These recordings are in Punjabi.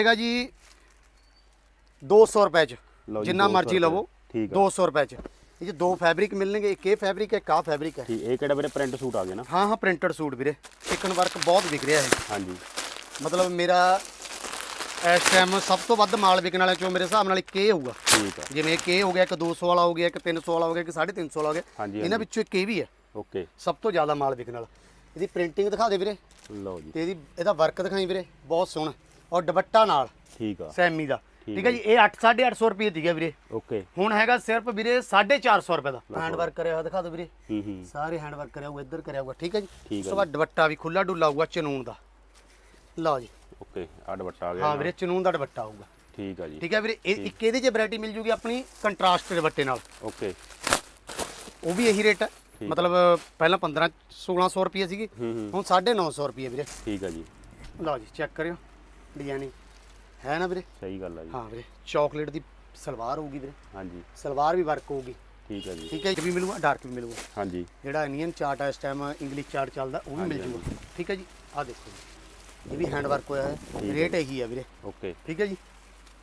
ਹੈਗਾ ਜੀ 200 ਰੁਪਏ ਚ ਲਓ ਜੀ, ਜਿੰਨਾ 200 ਮਰਜ਼ੀ ਲਵੋ ਠੀਕ ਆ। 200 ਰੁਪਏ ਚ। ਇਹ 'ਚ ਦੋ ਫੈਬਰਿਕ ਮਿਲਣਗੇ ਇੱਕ ਇਹ ਫੈਬਰਿਕ ਹੈ ਇੱਕ ਆਹ ਫੈਬਰਿਕ ਹੈ। ਠੀਕ ਇਹ ਕਿਹੜਾ ਵੀਰੇ ਪ੍ਰਿੰਟ ਸੂਟ ਆ ਗਿਆ ਨਾ? ਹਾਂ ਹਾਂ ਪ੍ਰਿੰਟਡ ਸੂਟ ਵੀਰੇ। ਚਿਕਨ ਵਰਕ ਬਹੁਤ ਵਿਕ ਰਿਹਾ ਹੈ ਹਾਂਜੀ। ਮਤਲਬ ਮੇਰਾ ਇਸ ਟਾਈਮ ਸਭ ਤੋਂ ਵੱਧ ਮਾਲ ਵਿਕਣ ਵਾਲਿਆਂ ਚੋਂ ਮੇਰੇ ਹਿਸਾਬ ਨਾਲ ਇੱਕ ਇਹ ਹੋਊਗਾ। ਠੀਕ ਆ। ਜਿਵੇਂ ਇੱਕ ਇਹ ਹੋ ਗਿਆ ਇੱਕ 200 ਵਾਲਾ ਹੋ ਗਿਆ ਇੱਕ 300 ਵਾਲਾ ਹੋ ਗਿਆ ਇੱਕ 350 ਵਾਲਾ ਹੋ ਗਿਆ। ਹਾਂਜੀ, ਇਹਨਾਂ ਹਾਂਜੀ। ਵਿੱਚੋਂ ਇੱਕ ਇਹ ਵੀ ਹੈ। ਓਕੇ। ਸਭ ਤੋਂ ਜ਼ਿਆਦਾ ਮਾਲ ਵਿਕਣ ਵਾਲਾ। ਇਹਦੀ ਪ੍ਰਿੰਟਿੰਗ ਦਿਖਾ ਦੇ ਵੀਰੇ। ਲਓ ਜੀ। ਤੇ ਇਹਦੀ ਇਹਦਾ ਵਰਕ ਦਿਖਾਈ ਵੀਰੇ। ਬਹੁਤ ਸੋਹਣਾ। ਔਰ ਦੁਪੱਟਾ ਨਾਲ। ਠੀਕ ਆ। ਸੈਮੀ ਦਾ। ਠੀਕ ਹੈ ਜੀ ਇਹ 8 850 ਰੁਪਏ ਦੀਗਾ ਵੀਰੇ। ਓਕੇ। ਹੁਣ ਹੈਗਾ ਸਿਰਫ ਵੀਰੇ 450 ਰੁਪਏ ਦਾ। ਹੈਂਡ ਵਰਕ ਕਰਿਆ ਹੋਇਆ ਦਿਖਾ ਦਿਓ ਵੀਰੇ। ਹੂੰ ਹੂੰ। ਸਾਰੇ ਹੈਂਡ ਵਰਕ ਕਰਿਆ ਹੋਇਆ ਇੱਧਰ ਕਰਿਆ ਹੋਇਆ ਠੀਕ ਹੈ ਜੀ? ਉਸ ਹੈ ਤੋਂ ਬਾਅਦ ਦੁਪੱਟਾ ਵੀ ਖੁੱਲਾ ਡੁੱਲਾ ਹੋਊਗਾ ਚਨੂਨ ਦਾ। ਲਓ ਜੀ। ਓਕੇ ਆ ਦੁਪੱਟਾ ਆ ਗਿਆ ਹਾਂ। ਵੀਰੇ ਚਨੂਨ ਦਾ ਦੁਪੱਟਾ ਹੋਊਗਾ। ਠੀਕ ਆ ਜੀ। ਠੀਕ ਹੈ ਵੀਰੇ ਇਹ ਇੱਕ ਇਹਦੇ 'ਚ ਵੈਰਾਈਟੀ ਮਿਲ ਜੂਗੀ ਆਪਣੀ ਕੰਟਰਾਸਟ ਦੁਪੱਟੇ ਨਾਲ। ਓਕੇ। ਉਹ ਵੀ ਇਹੀ ਰੇਟ ਹੈ ਮਤਲਬ ਪਹਿਲਾਂ 15 1600 ਰੁਪਏ ਸੀਗੀ ਹੂੰ ਹੂੰ। ਹੁਣ 950 ਰੁਪਏ ਵੀਰੇ। ਠੀਕ ਆ ਜੀ। ਲਓ ਜੀ ਚੈੱਕ ਕਰਿਓ। ਡਿਜ਼ਾਈਨਿੰਗ ਹੈ ਨਾ ਵੀਰੇ? ਸਹੀ ਗੱਲ ਆ ਜੀ। ਹਾਂ ਵੀਰੇ ਚਾਕਲੇਟ ਦੀ ਸਲਵਾਰ ਹੋਊਗੀ ਵੀਰੇ। ਹਾਂਜੀ। ਸਲਵਾਰ ਵੀ ਵਰਕ ਹੋਊਗੀ। ਠੀਕ ਆ ਜੀ। ਠੀਕ ਹੈ ਵੀ ਮਿਲੂਗਾ ਡਾਰਕ ਵੀ ਮਿਲੂਗਾ। ਹਾਂਜੀ। ਜਿਹੜਾ ਇੰਡੀਅਨ ਚਾਰਟ ਹੈ ਇਸ ਟਾਈਮ ਇੰਗਲਿਸ਼ ਚਾਰਟ ਚੱਲਦਾ ਉਹ ਵੀ ਮਿਲ ਜੂਗਾ। ਠੀਕ ਹੈ ਜੀ? ਆਹ ਦੇਖੋ ਜੀ। ਇਹ ਵੀ ਹੈਂਡ ਵਰਕ ਹੋਇਆ ਹੈ। ਰੇਟ ਇਹੀ ਹੈ ਵੀਰੇ। ਓਕੇ। ਠੀਕ ਹੈ ਜੀ?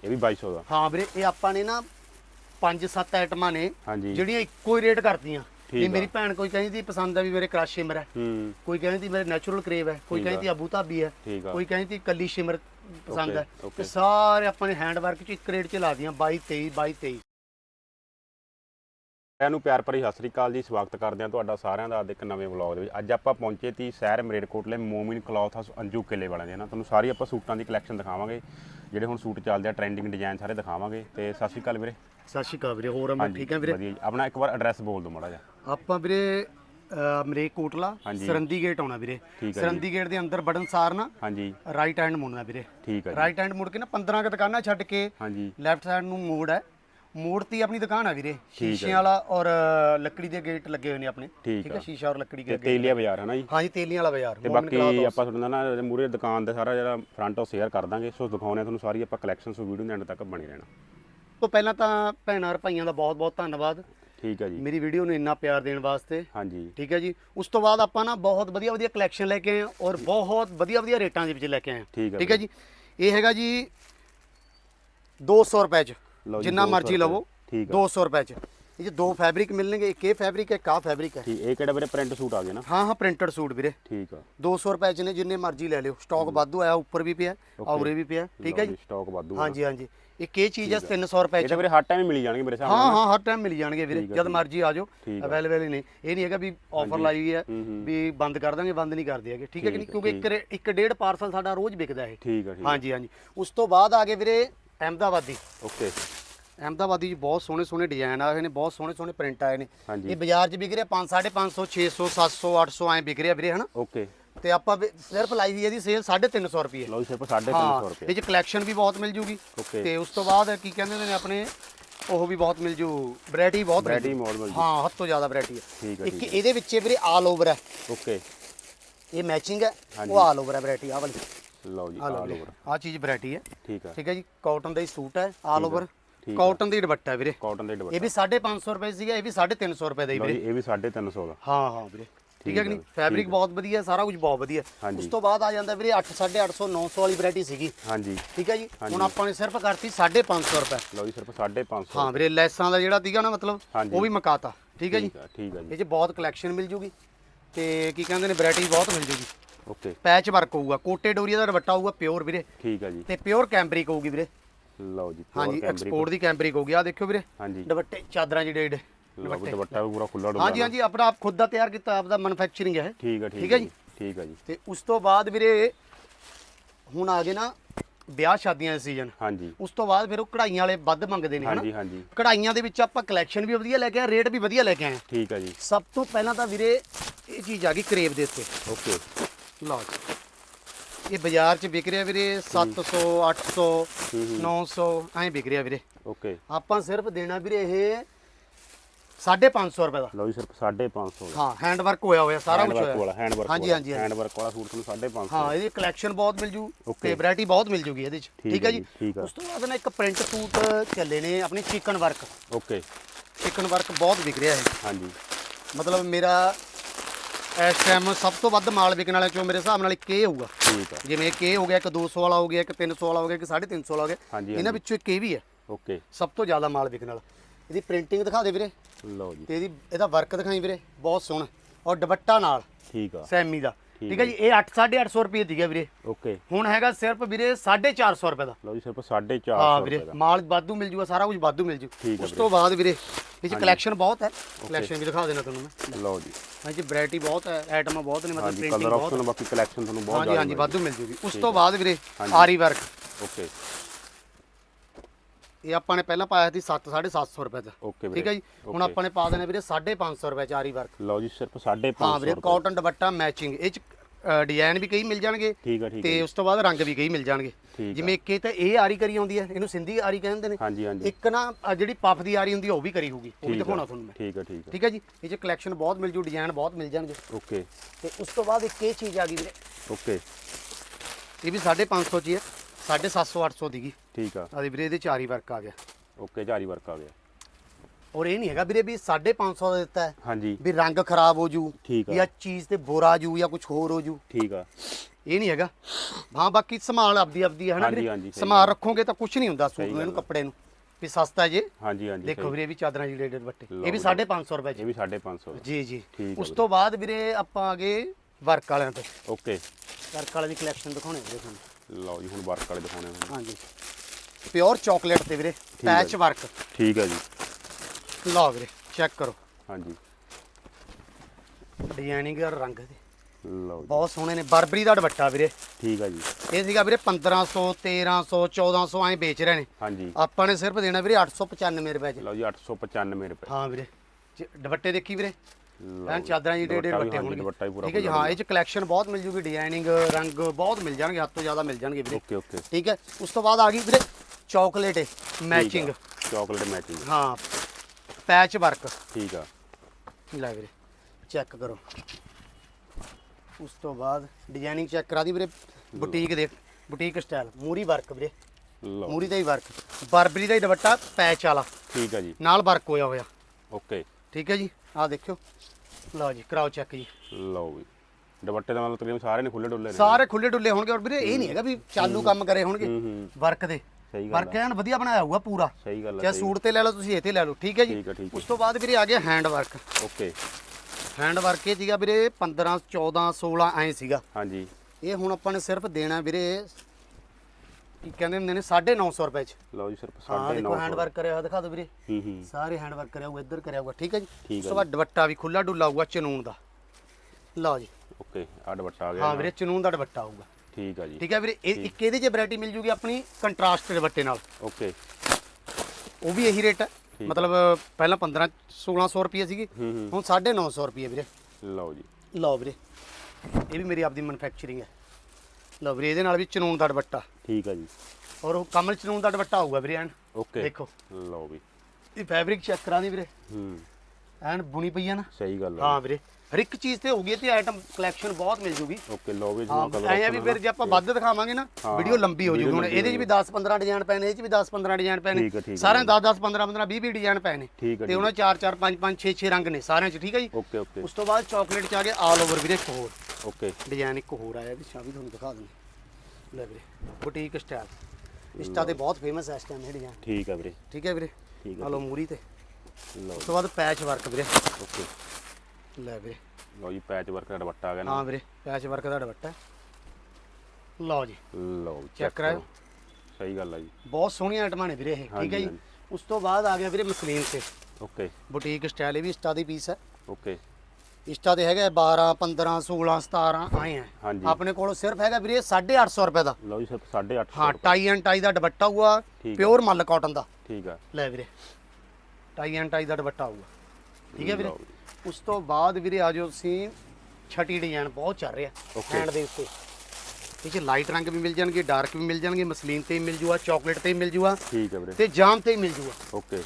ਇਹ ਵੀ 2200 ਦਾ। ਹਾਂ ਵੀਰੇ ਇਹ ਆਪਾਂ ਨੇ ਨਾ ਪੰਜ ਸੱਤ ਆਈਟਮਾਂ ਨੇ ਜਿਹੜੀਆਂ ਇੱਕੋ ਹੀ ਰੇਟ ਕਰਤੀਆਂ। ਆ। ਮੇਰੀ ਭੈਣ ਕੋਈ ਕਹਿੰਦੀ ਪਸੰਦ ਆ ਵੀ ਮੇਰੇ ਕ੍ਰਸ਼ ਸ਼ਿਮਰ ਹੈ। ਹੂੰ। ਕੋਈ ਕਹਿੰਦੀ ਮੇਰੇ ਨੈਚੁਰਲ ਕਰੇਵ ਹੈ ਕੋਈ। ਕਹਿੰਦੀ ਅਬੂ ਧਾਬੀ ਹੈ ਕੋਈ ਕਹਿੰਦੀ ਕੱਲੀ ਸ਼ਿਮਰ ਪਸੰਦ ਹੈ। ਤੇ ਸਾਰੇ ਆਪਾਂ ਨੇ ਹੈਂਡ ਵਰਕ ਚ ਇੱਕ ਰੇਟ ਚ ਲਾ ਦੀਆਂ 22 23 22 23 ਸਾਰਿਆਂ ਨੂੰ ਪਿਆਰ ਭਰੀ ਸਤਿ ਸ੍ਰੀ ਅਕਾਲ ਜੀ ਸਵਾਗਤ ਕਰਦੇ ਹਾਂ ਤੁਹਾਡਾ ਸਾਰਿਆਂ ਦਾ ਇੱਕ ਨਵੇਂ ਵਲੌਗ ਦੇ ਵਿੱਚ। ਅੱਜ ਆਪਾਂ ਪਹੁੰਚੇ ਤੀ ਸ਼ਹਿਰ ਮਰੇਡਕੋਟਲੇ ਮੋਮਿਨ ਕਲੌਥ ਹਾਊਸ ਅੰਜੂ ਕਿਲੇ ਵਾਲਿਆਂ ਦੇ ਨਾ ਤੁਹਾਨੂੰ ਸਾਰੀ ਆਪਾਂ ਸੂਟਾਂ ਦੀ ਕਲੈਕਸ਼ਨ ਦਿਖਾਵਾਂਗੇ ਜਿਹੜੇ ਹੁਣ ਸੂਟ ਚੱਲਦੇ ਆ ਟ੍ਰੈਂਡਿੰਗ ਡਿਜ਼ਾਈਨ ਸਾਰੇ ਦਿਖਾਵਾਂਗੇ। ਤੇ ਸਤਿ ਸ੍ਰੀ ਅਕਾਲ ਵੀਰੇ। ਸਤਿ ਸ਼੍ਰੀ ਅਕਾਲ ਵੀਰੇ ਹੋਰ ਮੈਂ ਠੀਕ ਹਾਂ ਵੀਰੇ? ਵਧੀਆ ਜੀ। ਆਪਣਾ ਇੱਕ ਵਾਰ ਐਡਰੈਸ ਬੋਲ ਦਿਓ ਮਾੜਾ ਜਿਹਾ। ਆਪਾਂ ਵੀਰੇ ਮਰੇਕ ਕੋਟਲਾ। ਸਰੰਦੀ ਗੇਟ ਆਉਣਾ ਵੀਰੇ। ਸਰੰਦੀ ਗੇਟ ਦੇ ਅੰਦਰ ਬੜਨ ਸਾਰ ਨਾ ਹਾਂਜੀ। ਰਾਈਟ ਹੈਂਡ ਮੁੜਨਾ ਵੀਰੇ। ਠੀਕ ਹੈ ਰਾਈਟ ਹੈਂਡ ਮੁੜ ਕੇ ਨਾ 15 ਕ ਦੁਕਾਨਾਂ ਛੱਡ ਕੇ ਹਾਂਜੀ। ਲੈਫਟ ਸਾਈਡ ਨੂੰ ਮੋੜ ਹੈ। ਮੋੜ ਤੇ ਆਪਣੀ ਦੁਕਾਨ ਹੈ ਵੀਰੇ ਸ਼ੀਸ਼ੇ ਵਾਲਾ ਔਰ ਲੱਕੜੀ ਦੇ ਗੇਟ ਲੱਗੇ ਹੋਏ ਨੇ ਆਪਣੇ। ਠੀਕ ਹੈ ਆ। ਸ਼ੀਸ਼ਾ ਔਰ ਲੱਕੜੀ ਦੇ ਤੇਲੀਆ ਬਾਜ਼ਾਰ ਹੈ ਨਾ ਜੀ? ਹਾਂਜੀ ਤੇਲੀਆਂ ਵਾਲਾ ਬਾਜ਼ਾਰ। ਤੇ ਬਾਕੀ। ਆਪਾਂ ਤੁਹਾਡੇ ਨਾਲ ਨਾ ਮੂਰੇ ਦੁਕਾਨ ਦਾ ਸਾਰਾ ਜਿਹੜਾ ਫਰੰਟ ਉਹ ਸ਼ੇਅਰ ਕਰ ਦਾਂਗੇ ਸੋ ਦਿਖਾਉਣੇ ਆ ਤੁਹਾਨੂੰ ਸਾਰੀ ਆਪਾਂ ਕਲੈਕਸ਼ਨ ਸੋ ਵੀਡੀਓ ਦੇ ਐਂਡ ਤੱਕ ਬਣੀ ਰਹਿਣਾ। ਤੋਂ ਪਹਿਲਾਂ ਤਾਂ ਭੈਣਾਂ ਔਰ ਭਾਈਆਂ ਦਾ ਬਹੁਤ ਬਹੁਤ ਧੰਨਵਾਦ। ਠੀਕ ਹੈ ਜੀ। ਮੇਰੀ ਵੀਡੀਓ ਨੂੰ ਇੰਨਾ ਪਿਆਰ ਦੇਣ ਵਾਸਤੇ। ਹਾਂਜੀ। ਠੀਕ ਹੈ ਜੀ। ਉਸ ਤੋਂ ਬਾਅਦ ਆਪਾਂ ਨਾ ਬਹੁਤ ਵਧੀਆ ਵਧੀਆ ਕਲੈਕਸ਼ਨ ਲੈ ਕੇ ਆਏ ਹਾਂ ਔਰ ਬਹੁਤ ਵਧੀਆ ਵਧੀਆ ਰੇਟਾਂ ਦੇ ਵਿੱਚ ਲੈ ਕੇ ਆਏ ਹਾਂ। ਠੀਕ ਹੈ ਜੀ। ਇਹ ਹੈਗਾ ਜੀ 200 ਰੁਪਏ ਚ। ਜੀ, ਜਿੰਨਾ 200 ਮਰਜ਼ੀ ਲਵੋ। ਠੀਕ ਆ 200 ਰੁਪਏ ਚ। ਇਹ 'ਚ ਦੋ ਫੈਬਰਿਕ ਮਿਲਣਗੇ ਇੱਕ ਇਹ ਫੈਬਰਿਕ ਹੈ ਆਹ ਫੈਬਰਿਕ ਹੈ। ਠੀਕ ਇਹ ਕਿਹੜਾ ਵੀਰੇ? ਪ੍ਰਿੰਟ ਸੂਟ ਆ ਗਿਆ ਨਾ। ਹਾਂ ਹਾਂ ਪ੍ਰਿੰਟਡ ਸੂਟ ਵੀਰੇ। ਠੀਕ ਆ। 200 ਰੁਪਏ ਚ ਨੇ ਜਿੰਨੇ ਮਰਜ਼ੀ ਲੈ ਲਿਓ। ਸਟਾਕ ਵਾਧੂ ਆਇਆ ਉੱਪਰ ਵੀ ਪਿਆ ਔਰੇ ਵੀ ਪਿਆ। ਠੀਕ ਹੈ ਜੀ। ਸਟਾਕ ਵਾਧੂ। ਹਾਂਜੀ ਹਾਂਜੀ। ਇੱਕ ਇਹ ਚੀਜ਼ ਹੈ 300 ਰੁਪਏ ਇਹ ਚ। ਤਾਂ ਵੀਰੇ ਹਰ ਟਾਈਮ ਮਿਲ ਜਾਣਗੇ ਮੇਰੇ ਹਿਸਾਬ ਹਾਂ ਨਾਲ। ਹਾਂ ਹਰ ਟਾਈਮ ਮਿਲ ਜਾਣਗੇ ਵੀਰੇ ਜਦ ਮਰਜ਼ੀ ਆ ਜਾਓ ਠੀਕ ਆ। ਅਵੇਲੇਬਲ ਹੀ ਨੇ ਇਹ ਨਹੀਂ ਹੈਗਾ ਵੀ ਆਫਰ ਲਾਈ ਹੋਈ ਹੈ ਹੂੰ, ਹੂੰ। ਵੀ ਬੰਦ ਕਰ ਦਾਂਗੇ ਬੰਦ ਨਹੀਂ ਕਰਦੇ ਹੈਗੇ। ਠੀਕ ਹੈ ਕਿ ਨਹੀਂ? ਠੀਕ ਕਿਉਂਕਿ ਇੱਕ ਰੇ- ਇੱਕ ਡੇਢ ਪਾਰਸਲ ਸਾਡਾ ਰੋਜ਼ ਵਿਕਦਾ ਹੈ ਠੀਕ ਆ ਠੀਕ ਆ। ਹਾਂਜੀ ਹਾਂਜੀ। ਉਸ ਤੋਂ ਬਾਅਦ ਆ ਗਏ ਵੀਰੇ ਅਹਿਮਦਾਬਾਦੀ। ਓਕੇ। ਅਹਿਮਦਾਬਾਦੀ 'ਚ ਬਹੁਤ ਸੋਹਣੇ ਸੋਹਣੇ ਡਿਜ਼ਾਈਨ ਆਏ ਹੋਏ ਨੇ ਬਹੁਤ ਸੋਹਣੇ ਸੋਹਣੇ ਪ੍ਰਿੰਟ ਆਏ ਨੇ। ਹਾਂਜੀ। ਇਹ ਬਾਜ਼ਾਰ 'ਚ ਵਿਕ ਰਿਹਾ 5 550 600 700 800 ਐ ਵਿਕ ਰਿਹਾ ਵੀਰੇ ਹਨਾ? ਓਕੇ। ਤੇ ਆਪਾਂ ਵੀ ਸਿਰਫ ਲਾਈ ਦੀ ਇਹਦੀ ਸੇਲ 350 ਰੁਪਏ। ਲਓ ਜੀ ਸਿਰਫ 350 ਹਾਂ ਰੁਪਏ। ਇਹ 'ਚ ਕਲੈਕਸ਼ਨ ਵੀ ਬਹੁਤ ਮਿਲ ਜੂਗੀ। ਤੇ ਉਸ ਤੋਂ ਬਾਅਦ ਕੀ ਕਹਿੰਦੇ ਨੇ ਆਪਣੇ ਉਹ ਵੀ ਬਹੁਤ ਮਿਲ ਜੂ ਵੈਰਾਈਟੀ ਬਹੁਤ ਵੈਰਾਈਟੀ। ਮੋਡ ਮਿਲ ਜੂ। ਹਾਂ ਹੱਦ ਤੋਂ ਜ਼ਿਆਦਾ ਵੈਰਾਈਟੀ ਹੈ। ਹੈ ਇੱਕ ਇਹਦੇ ਵਿੱਚ ਵੀਰੇ ਆਲ ਓਵਰ ਹੈ। ਓਕੇ ਇਹ ਮੈਚਿੰਗ ਹੈ। ਉਹ ਆਲ ਓਵਰ ਹੈ ਵੈਰਾਈਟੀ ਆ ਵਾਲੀ। ਲਓ ਜੀ ਆਲ ਓਵਰ ਆ ਚੀਜ਼ ਵੈਰਾਈਟੀ ਹੈ। ਠੀਕ ਆ ਠੀਕ ਹੈ ਜੀ ਕਾਟਨ ਦਾ ਹੀ ਸੂਟ ਹੈ ਆਲ ਓਵਰ। ਕਾਟਨ ਦੀ ਦੁਪੱਟਾ ਹੈ ਵੀਰੇ। ਕਾਟਨ ਦੇ ਇਹ ਦੁਪੱਟੇ। ਵੀ 550 ਰੁਪਏ ਸੀਗਾ ਇਹ ਵੀ 350 ਰੁਪਏ ਦਾ ਹੀ ਵੀਰੇ। ਇਹ ਵੀ 350 ਦਾ। ਹਾਂ ਹਾਂ ਵੀਰੇ। ਠੀਕ ਹੈ ਕਿ ਨਹੀਂ? ਫੈਬਰਿਕ ਬਹੁਤ ਵਧੀਆ ਸਾਰਾ ਕੁਝ ਬਹੁਤ ਵਧੀਆ। ਉਸ ਤੋਂ ਬਾਅਦ ਆ ਜਾਂਦਾ ਵੀਰੇ 8 850 900 ਵਾਲੀ ਵੈਰਾਈਟੀ ਸੀਗੀ। ਹਾਂਜੀ। ਠੀਕ ਹੈ ਜੀ? ਹੁਣ ਆਪਾਂ ਨੇ ਸਿਰਫ ਕਰਤੀ 550 ਰੁਪਏ। ਲਓ ਜੀ ਸਿਰਫ 550 ਹਾਂ ਵੀਰੇ ਲੈਸਾਂ ਦਾ ਜਿਹੜਾ ਸੀਗਾ ਨਾ ਮਤਲਬ। ਉਹ ਵੀ ਮਕਾਤਾ। ਠੀਕ ਹੈ ਜੀ? ਠੀਕ ਆ ਜੀ। ਇਹ 'ਚ ਬਹੁਤ ਕਲੈਕਸ਼ਨ ਮਿਲ ਜੂਗੀ। ਤੇ ਕੀ ਕਹਿੰਦੇ ਨੇ ਵੈਰਾਈਟੀ ਬਹੁਤ ਮਿਲ ਜੂਗੀ। ਓਕੇ। ਪੈਚ ਵਰਕ ਹੋਊਗਾ। ਕੋਟੇ ਡੋਰੀਆ ਦਾ ਦੁਪੱਟਾ ਹੋਊਗਾ ਪਿਓਰ ਵੀਰੇ। ਠੀਕ ਆ ਜੀ। ਤੇ ਪਿਓਰ ਕੈਂਬਰਿਕ ਹੋਊਗੀ ਵੀਰੇ। ਲਓ ਜੀ ਹਾਂਜੀ। ਐਕਸਪੋਰਟ ਦੀ ਕੈਂਬਰਿਕ ਹੋਊਗੀ। ਆ ਦੇਖਿਓ ਵੀਰੇ। ਦੁਪੱਟੇ ਚਾਦਰਾਂ ਜਿਹੜੇ ਲਓ ਦੁਪੱਟਾ। ਵੀ ਪੂਰਾ ਖੁੱਲਾ ਡੁੱਲਾ ਹਾਂਜੀ ਹਾਂਜੀ ਆਪਣਾ ਆਪ ਖੁਦ ਦਾ ਤਿਆਰ ਕੀਤਾ ਆਪਦਾ ਮੈਨੂਫੈਕਚਰਿੰਗ ਹੈ ਠੀਕ ਆ ਠੀਕ ਹੈ ਜੀ। ਠੀਕ ਆ ਜੀ। ਤੇ ਉਸ ਤੋਂ ਬਾਅਦ ਵੀਰੇ ਹੁਣ ਆ ਗਏ ਨਾ ਵਿਆਹ ਸ਼ਾਦੀਆਂ ਦੇ ਸੀਜ਼ਨ ਹਾਂਜੀ। ਉਸ ਤੋਂ ਬਾਅਦ ਫਿਰ ਉਹ ਕਢਾਈਆਂ ਵਾਲੇ ਵੱਧ ਮੰਗਦੇ ਨੇ ਹਨਾ? ਹਾਂਜੀ ਹਾਂਜੀ। ਕਢਾਈਆਂ ਦੇ ਵਿੱਚ ਆਪਾਂ ਕਲੈਕਸ਼ਨ ਵੀ ਵਧੀਆ ਲੈ ਕੇ ਆਏ ਰੇਟ ਵੀ ਵਧੀਆ ਲੈ ਕੇ ਆਏ। ਠੀਕ ਆ ਜੀ। ਸਭ ਤੋਂ ਪਹਿਲਾਂ ਤਾਂ ਵੀਰੇ ਇਹ ਚੀਜ਼ ਆ ਗਈ ਕਰੇਬ ਦੇ ਉੱਤੇ। ਓਕੇ। ਲਓ ਜੀ। ਇਹ ਬਾਜ਼ਾਰ 'ਚ ਵਿਕ ਰਿਹਾ ਵੀਰੇ 700 800 900 ਐਂ ਵਿਕ ਰਿਹਾ ਵੀਰੇ। ਓਕੇ। ਆਪਾਂ ਸਿਰਫ ਦੇਣਾ ਵੀਰੇ ਇਹ 550 ਰੁਪਏ ਦਾ। ਲਓ ਜੀ ਸਿਰਫ 550 ਦਾ। ਹਾਂ ਹੈਂਡ ਵਰਕ ਹੋਇਆ ਹੋਇਆ ਸਾਰਾ ਕੁਝ ਵਰਕ ਵਾਲਾ ਹੋਇਆ ਹੈਂਡ ਵਰਕ ਹਾਂਜੀ, ਹਾਂਜੀ, ਹੈਂਡ ਵਰਕ ਵਾਲਾ ਸੂਟ ਤੁਹਾਨੂੰ 550 ਹਾਂ ਇਹਦੀ ਕਲੈਕਸ਼ਨ ਬਹੁਤ ਮਿਲ ਜੂ. ਤੇ ਵੈਰਾਈਟੀ ਬਹੁਤ ਮਿਲ ਜੂਗੀ ਇਹਦੇ 'ਚ। ਠੀਕ ਹੈ ਹੈ ਜੀ। ਉਸ ਤੋਂ ਬਾਅਦ ਨਾ ਇੱਕ ਪ੍ਰਿੰਟ ਸੂਟ ਚੱਲੇ ਨੇ ਆਪਣੀ chikan work okay chikan work ਬਹੁਤ ਵਿਕ ਰਿਹਾ ਹੈ ਹਾਂਜੀ। ਮਤਲਬ ਮੇਰਾ ਇਸ ਟਾਈਮ ਸਭ ਤੋਂ ਵੱਧ ਮਾਲ ਵਿਕਣ ਵਾਲੇ ਚੋਂ ਮੇਰੇ ਹਿਸਾਬ ਨਾਲ ਇੱਕ ਇਹ ਹੋਊਗਾ। ਠੀਕ ਆ ਜਿਵੇਂ ਇੱਕ ਇਹ ਹੋ ਗਿਆ ਇੱਕ 200 ਵਾਲਾ ਹੋ ਗਿਆ ਇੱਕ 300 ਵਾਲਾ ਹੋ ਗਿਆ ਇੱਕ 350 ਵਾਲਾ ਹੋ ਗਿਆ। ਇਹਨਾਂ ਵਿੱਚੋਂ ਇੱਕ ਇਹ ਵੀ ਹੈ। ਓਕੇ ਸਭ ਤੋਂ ਜ਼ਿਆਦਾ ਮਾਲ ਵਿਕਣ ਵਾਲਾ। ਇਹਦੀ ਪ੍ਰਿੰਟਿੰਗ ਦਿਖਾ ਦੇ ਵੀਰੇ। ਲਓ ਜੀ। ਤੇ ਇਹਦੀ ਇਹਦਾ ਵਰਕ ਦਿਖਾਈ ਵੀਰੇ ਬਹੁਤ ਸੋਹਣਾ। ਔਰ ਦੁਪੱਟਾ ਨਾਲ ਠੀਕ ਆ। ਸੈਮੀ ਦਾ। ਠੀਕ ਹੈ ਜੀ ਇਹ 8 850 ਰੁਪਏ ਦੀਗਾ ਵੀਰੇ। ਓਕੇ। ਹੁਣ ਹੈਗਾ ਸਿਰਫ ਵੀਰੇ 450 ਰੁਪਏ ਦਾ। ਲਓ ਜੀ ਸਿਰਫ 450 ਹਾਂ ਵੀਰੇ ਦਾ। ਮਾਲ ਵਾਧੂ ਮਿਲ ਜੂਗਾ ਸਾਰਾ ਕੁਝ ਵਾਧੂ ਮਿਲ ਜੂ। ਹੈ ਉਸ ਤੋਂ ਬਾਅਦ ਵੀਰੇ ਇਹ ਚ ਕਲੈਕਸ਼ਨ ਬਹੁਤ ਹੈ। ਕਲੈਕਸ਼ਨ ਵੀ ਦਿਖਾ ਦੇਣਾ ਤੁਹਾਨੂੰ ਮੈਂ। ਲਓ ਜੀ। ਹਾਂ ਜੀ ਵੈਰਾਈਟੀ ਬਹੁਤ ਹੈ ਆਈਟਮਾਂ ਬਹੁਤ ਨੇ ਮਤਲਬ ਪ੍ਰਿੰਟਿੰਗ ਬਹੁਤ ਆਪਸ਼ਨ ਬਾਕੀ ਕਲੈਕਸ਼ਨ ਤੁਹਾਨੂੰ ਬਹੁਤ ਹਾਂਜੀ ਜ਼ਿਆਦਾ ਹਾਂਜੀ ਵਾਧੂ ਮਿਲ ਜੂਗੀ। ਉਸ ਤੋਂ ਬਾਅਦ ਵੀਰੇ। ਆਰੀ ਵਰਕ ਓਕੇ। ਇਹ ਆਪਾਂ ਨੇ ਪਹਿਲਾਂ ਪਾਇਆ ਸੀ 7 750 ਰੁਪਏ ਦਾ। ਓਕੇ ਵੀਰੇ ਠੀਕ ਹੈ ਜੀ? ਹੁਣ ਆਪਾਂ ਨੇ ਪਾ ਦੇਣਾ ਵੀਰੇ 550 ਰੁਪਏ ਚ ਆਰੀ ਵਰਕ। ਲਓ ਜੀ ਸਿਰਫ 550 ਹਾਂ ਵੀਰੇ ਕਾਟਨ ਦੁਪੱਟਾ ਮੈਚਿੰਗ ਇਹ ਚ ਡਿਜ਼ਾਈਨ ਵੀ ਕਈ ਮਿਲ ਜਾਣਗੇ ਠੀਕ ਆ ਠੀਕ ਤੇ ਉਸ ਤੋਂ ਬਾਅਦ ਰੰਗ ਵੀ ਕਈ ਮਿਲ ਜਾਣਗੇ। ਜਿਵੇਂ ਇੱਕ ਇਹ ਤਾਂ ਇਹ ਆਰੀ ਕਰੀ ਆਉਂਦੀ ਹੈ ਇਹਨੂੰ ਸਿੰਧੀ ਆਰੀ ਕਹਿੰਦੇ ਨੇ। ਹਾਂਜੀ ਹਾਂਜੀ। ਇੱਕ ਨਾ ਜਿਹੜੀ ਪਫ ਦੀ ਆਰੀ ਹੁੰਦੀ ਹੈ ਉਹ ਵੀ ਕਰੀ ਹੋਊਗੀ। ਉਹ ਵੀ ਦਿਖਾਉਣਾ ਤੁਹਾਨੂੰ ਮੈਂ। ਠੀਕ ਆ ਠੀਕ ਆ। ਠੀਕ ਹੈ ਜੀ? ਇਹ ਚ ਕਲੈਕਸ਼ਨ ਬਹੁਤ ਮਿਲ ਜੂ ਡਿਜ਼ਾਈਨ ਬਹੁਤ ਮਿਲ ਜਾਣਗੇ। ਓਕੇ ਤੇ ਉਸ ਤੋਂ ਬਾਅਦ ਇੱਕ ਇਹ ਚੀਜ਼ ਆ ਗਈ ਵੀਰੇ। ਓਕੇ ਇਹ ਵੀ 550 ਚ ਹੀ ਹੈ 750 800 ਦੀਗੀ ਠੀਕ ਆ। ਆਦੀ ਵੀਰੇ ਇਹਦੇ ਚ ਆਰੀ ਵਰਕ ਆ ਗਿਆ। ਓਕੇ ਜਾਰੀ ਵਰਕ ਆ ਗਿਆ। ਔਰ ਇਹ ਨਹੀਂ ਹੈਗਾ ਵੀਰੇ ਵੀ 550 ਦਾ ਦਿੱਤਾ ਹੈ। ਹਾਂਜੀ। ਵੀ ਰੰਗ ਖਰਾਬ ਹੋ ਜੂ ਠੀਕ ਆ। ਜਾਂ ਚੀਜ਼ ਤੇ ਬੋਰਾ ਜੂ ਜਾਂ ਕੁਝ ਹੋਰ ਹੋ ਜੂ। ਠੀਕ ਆ। ਇਹ ਨਹੀਂ ਹੈਗਾ। ਹਾਂ ਬਾਕੀ ਸੰਭਾਲ ਆਪਦੀ ਆਪਦੀ ਹੈ ਨਾ ਹਾਂਜੀ, ਵੀਰੇ? ਹਾਂਜੀ, ਸਹੀ ਸੰਭਾਲ ਰੱਖੋਗੇ ਤਾਂ ਕੁਝ ਨਹੀਂ ਹੁੰਦਾ ਸੂਟ ਸਹੀ ਨੂੰ ਇਹਨੂੰ ਗੱਲ ਆ। ਕੱਪੜੇ ਨੂੰ। ਵੀ ਸਸਤਾ ਜੇ। ਹਾਂਜੀ ਹਾਂਜੀ ਦੇਖੋ ਸਹੀ। ਵੀਰੇ ਇਹ ਵੀ ਚਾਦਰਾਂ ਜਿਹੜੇ ਬੱਟੇ ਲਓ ਇਹ ਵੀ ਜੀ। 550 ਰੁਪਏ ਇਹ ਚ ਵੀ 550 ਦਾ ਜੀ ਜੀ। ਠੀਕ ਆ ਉਸ। ਤੋਂ ਬਾਅਦ ਵੀਰੇ ਆਪਾਂ ਆ ਗਏ ਵਰਕ ਵਾਲਿਆਂ ਤੇ। ਓਕੇ। ਵਰਕ ਵਾਲੇ ਦੀ ਕਲੈਕਸ਼ਨ ਦਿਖਾਉਣੇ ਵੀਰੇ ਤੁਹਾਨੂੰ। ਲਓ ਜੀ ਹੁਣ ਵਰਕ ਵਾਲੇ ਦਿਖਾਉਣੇ ਹੁਣ ਹਾਂਜੀ। ਪਿਓਰ ਚਾਕਲੇਟ ਤੇ ਵੀਰੇ ਹੈ ਪੈਚ ਜੀ। ਵਰਕ ਠੀਕ ਆ ਜੀ। ਲਓ ਵੀਰੇ ਚੈੱਕ ਕਰੋ। ਹਾਂਜੀ। ਡਿਜ਼ਾਈਨਿੰਗ ਔਰ ਰੰਗ ਦੇ। ਲਓ ਜੀ। ਬਹੁਤ ਸੋਹਣੇ ਨੇ ਬਰਬਰੀ ਦਾ ਦੁਪੱਟਾ ਵੀਰੇ। ਠੀਕ ਆ ਜੀ। ਇਹ ਸੀਗਾ ਵੀਰੇ 1500 1300 1400 ਐਂ ਵੇਚ ਰਹੇ ਨੇ। ਹਾਂਜੀ। ਆਪਾਂ ਨੇ ਸਿਰਫ ਦੇਣਾ ਵੀਰੇ 895 ਰੁਪਏ ਚ। ਲਓ ਜੀ 895 ਰੁਪਏ। ਹਾਂ ਵੀਰੇ। ਦੁਪੱਟੇ ਦੇਖੀ ਵੀਰੇ। ਐਨ। ਚਾਦਰਾਂ ਜੀ ਡੇ ਡੇ ਦੁਪੱਟਾ ਵੀ ਦੁਪੱਟੇ ਹਾਂਜੀ, ਹੋਣਗੇ। ਠੀਕ ਹੈ ਜੀ ਹਾਂ ਇਹ ਚ ਕਲੈਕਸ਼ਨ ਬਹੁਤ ਮਿਲ ਜੂਗੀ ਡਿਜ਼ਾਈਨਿੰਗ ਰੰਗ ਬਹੁਤ ਮਿਲ ਜਾਣਗੇ ਹੱਦ ਤੋਂ ਜ਼ਿਆਦਾ ਮਿਲ ਜਾਣਗੇ ਵੀਰੇ। Okay okay. ਠੀਕ ਹੈ ਉਸ ਤੋਂ ਬਾਅਦ ਆ ਗਈ ਵੀਰੇ ਚਾਕਲੇਟ ਮੈਚਿੰਗ ਚਾਕਲੇਟ ਮੈਚਿੰਗ ਹਾਂ ਪੈਚ ਵਰਕ ਠੀਕ ਆ। ਲੈ ਵੀਰੇ ਚੈੱਕ ਕਰੋ। ਉਸ ਤੋਂ ਬਾਅਦ ਡਿਜ਼ਾਈਨਿੰਗ ਚੈੱਕ ਕਰਾ ਦੀ ਵੀਰੇ ਬੁਟੀਕ ਦੇ ਬੁਟੀਕ ਸਟਾਈਲ ਮੂਰੀ ਵਰਕ ਵੀਰੇ। ਮੂਰੀ ਦਾ ਹੀ ਵਰਕ ਬਰਬਰੀ ਦਾ ਹੀ ਦੁਪੱਟਾ ਪੈਚ ਵਾਲਾ। ਠੀਕ ਆ ਜੀ। ਨਾਲ ਵਰਕ ਹੋਇਆ ਹੋਇਆ। ਓਕੇ। ਠੀਕ ਹੈ ਜੀ। ਆਹ ਦੇਖਿਓ। ਲਓ ਜੀ ਕਰਾਓ ਚੈੱਕ ਜੀ। ਲਓ ਵੀ। ਦੁਪੱਟੇ ਦਾ ਮਤਲਬ ਤਕਰੀਬਨ ਸਾਰੇ ਨੇ ਖੁੱਲੇ ਡੁੱਲੇ ਨੇ। ਸਾਰੇ ਖੁੱਲੇ ਡੁੱਲੇ ਹੋਣਗੇ ਔਰ ਵੀਰੇ ਇਹ ਨਹੀਂ ਹੈਗਾ ਵੀ ਚਾਲੂ ਕੰਮ ਕਰੇ ਹੋਣਗੇ। ਹੂੰ ਹੂੰ। ਵਰਕ ਦੇ। ਸਹੀ ਗੱਲ ਵਰਕ ਐਨ ਵਧੀਆ ਬਣਾਇਆ ਹੋਊਗਾ ਪੂਰਾ। ਸਹੀ ਗੱਲ ਆ ਚਾਹੇ ਸੂਟ ਤੇ ਲੈ ਲਓ ਤੁਸੀਂ ਇਹ ਤੇ ਲੈ ਲਓ। ਠੀਕ ਹੈ ਜੀ। ਠੀਕ। ਉਸ ਤੋਂ ਬਾਅਦ ਵੀਰੇ ਆ ਗਿਆ hand work okay. Hand work ਇਹ ਸੀਗਾ ਵੀਰੇ 15 14 16 ਐ ਸੀਗਾ। ਹਾਂਜੀ। ਇਹ ਹੁਣ ਆਪਾਂ ਨੇ ਸਿਰਫ ਦੇਣਾ ਵੀਰੇ ਕੀ ਕਹਿੰਦੇ ਹੁੰਦੇ ਨੇ 950 ਰੁਪਏ ਚ। ਲਓ ਜੀ ਸਿਰਫ ਹਾਂ ਦੇਖੋ ਹੈਂਡ 950 ਵਰਕ ਕਰਿਆ ਹੋਇਆ ਦਿਖਾ ਦਿਓ ਵੀਰੇ। ਹੂੰ ਹੂੰ। ਸਾਰੇ ਹੈਂਡ ਵਰਕ ਕਰਿਆ ਹੋਇਆ ਇੱਧਰ ਕਰਿਆ ਹੋਇਆ ਠੀਕ ਹੈ ਜੀ? ਠੀਕ ਤੋਂ ਬਾਅਦ ਦੁਪੱਟਾ ਵੀ ਖੁੱਲਾ ਡੁੱਲਾ ਹੋਊਗਾ ਚਨੂਨ ਦਾ। ਲਓ ਜੀ। ਓਕੇ ਆ ਦੁਪੱਟਾ ਆ ਗਿਆ ਹਾਂ। ਵੀਰੇ ਚਨੂਨ ਦਾ ਦੁਪੱਟਾ ਆਊਗਾ ਠੀਕ ਆ ਜੀ। ਠੀਕ ਹੈ ਵੀਰੇ ਇਹ ਇੱਕ ਇਹਦੇ 'ਚ ਵੈਰਾਈਟੀ ਮਿਲ ਜੂਗੀ ਆਪਣੀ ਕੰਟਰਾਸਟ ਦੁਪੱਟੇ ਨਾਲ। ਓਕੇ। ਉਹ ਵੀ ਇਹੀ ਰੇਟ ਹੈ। ਠੀਕ। ਮਤਲਬ ਪਹਿਲਾਂ 15 1600 ਰੁਪਏ ਸੀਗੀ ਹੂੰ ਹੂੰ। ਹੁਣ 950 ਰੁਪਏ ਵੀਰੇ। ਲਓ ਜੀ। ਲਓ ਵੀਰੇ ਇਹ ਵੀ ਮੇਰੀ ਆਪਦੀ ਮੈਨੂਫੈਕਚਰਿੰਗ ਹੈ। ਲਓ ਵੀਰੇ ਇਹਦੇ ਨਾਲ ਵੀ ਚਨੂਨ ਦਾ ਦੁਪੱਟਾ। ਠੀਕ ਆ ਜੀ। ਔਰ ਉਹ ਕਮਲ ਚਨੂਨ ਦਾ ਦੁਪੱਟਾ ਆਊਗਾ ਵੀਰੇ ਐਨ। ਓਕੇ। ਦੇਖੋ। ਲਓ ਵੀ। ਇਹ ਫੈਬਰਿਕ ਚੈੱਕ ਕਰਾ ਦੀ ਵੀਰੇ। ਹੂੰ। ਐਨ ਬੁਣੀ ਪਈ ਆ ਨਾ। ਸਹੀ ਗੱਲ ਆ ਹਾਂ ਵੀਰੇ। ਹਰ ਇੱਕ ਚੀਜ਼ ਤੇ ਹੋਊਗੀ ਤੇ ਆਈਟਮ ਕਲੈਕਸ਼ਨ ਬਹੁਤ ਮਿਲ ਜੂਗੀ। ਓਕੇ ਲਓ ਵੀ ਜਿਵੇਂ ਐਂ ਆ ਵੀ ਫਿਰ ਜੇ ਆਪਾਂ ਵੱਧ ਦਿਖਾਵਾਂਗੇ ਨਾ ਵੀਡੀਓ ਲੰਬੀ ਹੋ ਜੂਗੀ ਹੁਣ। ਇਹਦੇ 'ਚ ਵੀ 10 15 ਡਿਜ਼ਾਈਨ ਪਏ ਨੇ ਇਹ 'ਚ ਵੀ 10 15 ਡਿਜ਼ਾਈਨ ਪਏ ਨੇ। ਸਾਰਿਆਂ 10 10 15 15 20 20 ਡਿਜ਼ਾਈਨ ਪਏ ਨੇ। ਤੇ ਉਹਨਾਂ 4 4 5 5 6 6 ਰੰਗ ਨੇ ਸਾਰਿਆਂ 'ਚ ਠੀਕ ਹੈ ਜੀ? Okay okay. ਉਸ ਤੋਂ ਬਾਅਦ ਚਾਕਲੇਟ 'ਚ ਆ ਗਿਆ ਆਲ ਓਵਰ ਵੀਰੇ ਇੱਕ ਹੋਰ। ਓਕੇ। ਡਿਜ਼ਾਈਨ ਇੱਕ ਹੋਰ ਆਇਆ ਵੀ ਤੁਹਾਨੂੰ ਦਿਖਾ ਦਿੰਦੇ। ਲੈ ਵੀਰੇ ਬੁਟੀਕ ਸਟਾਈਲ ਇੰਸਟਾ ਤੇ ਬਹੁਤ ਫੇਮਸ ਇਸ ਟਾਈਮ ਇਹ ਡਿਜ਼ਾਈਨ ਠੀਕ ਆ ਵੀਰੇ। ਠੀਕ ਹੈ ਵੀਰੇ? ਠੀਕ ਆ ਲਓ ਮੂਰੀ ਤੇ। ਲਓ ਉਸ ਤੋਂ ਬਾਅਦ ਪੈਚ ਵਰਕ ਵੀਰੇ। ਓਕੇ। ਲੈ ਵੀਰੇ। ਲਓ ਜੀ ਪੈਚ ਵਰਕ ਦਾ ਦੁਪੱਟਾ ਆ ਗਿਆ ਨਾ। ਹਾਂ ਵੀਰੇ ਪੈਚ ਵਰਕ ਦਾ ਦੁਪੱਟਾ। ਲਓ ਜੀ। ਲਓ Check check ਕਰਾਇਓ। ਕਰੋ। ਸਹੀ ਗੱਲ ਆ ਜੀ। ਬਹੁਤ ਸੋਹਣੀਆਂ ਆਈਟਮਾਂ ਨੇ ਵੀਰੇ ਇਹ ਠੀਕ ਹੈ ਜੀ। ਉਸ ਤੋਂ ਬਾਅਦ ਆ ਗਿਆ ਵੀਰੇ ਮਸਲੀਨ ਤੇ। ਓਕੇ। ਬੁਟੀਕ ਸਟਾਈਲ ਇਹ ਵੀ ਇੰਸਟਾ ਦੀ ਪੀਸ ਹੈ ਓਕੇ। ਇੰਸਟਾ ਦੇ ਹੈਗਾ 12 15 16 17 ਆਏ ਹੈ ਹਾਂਜੀ। ਆਪਣੇ ਕੋਲ ਸਿਰਫ ਹੈਗਾ ਵੀਰੇ 850 ਰੁਪਏ ਦਾ। ਲਓ ਜੀ ਸਿਰਫ 850 ਹਾਂ ਟਾਈ ਐਂਡ ਟਾਈ ਦਾ ਦੁਪੱਟਾ ਹੋਊਗਾ ਠੀਕ ਹੈ। ਪਿਓਰ ਮੱਲ ਕਾਟਨ ਦਾ। ਠੀਕ ਆ। ਲੈ ਵੀਰੇ ਟਾਈ ਐਂਡ ਟਾਈ ਦਾ ਦੁਪੱਟਾ ਹੋਊਗਾ। ਠੀਕ ਹੈ ਵੀਰੇ? ਲਓ ਉਸ ਤੋਂ ਬਾਅਦ ਵੀਰੇ ਆ ਜਾਓ ਤੁਸੀਂ ਛਟੀ ਡਿਜ਼ਾਈਨ ਬਹੁਤ ਚੱਲ ਰਿਹਾ Okay. ਹੈਂਡ ਦੇ ਉੱਤੇ। ਇਹ ਚ ਲਾਈਟ ਰੰਗ ਵੀ ਮਿਲ ਜਾਣਗੇ ਡਾਰਕ ਵੀ ਮਿਲ ਜਾਣਗੇ ਮਸਲੀਨ ਤੇ ਵੀ ਮਿਲ ਜੂਗਾ ਚਾਕਲੇਟ ਤੇ ਵੀ ਮਿਲ ਜੂਗਾ ਠੀਕ ਹੈ ਵੀਰੇ। ਤੇ ਜਾਮ ਤੇ ਵੀ ਮਿਲ ਜੂਗਾ। ਓਕੇ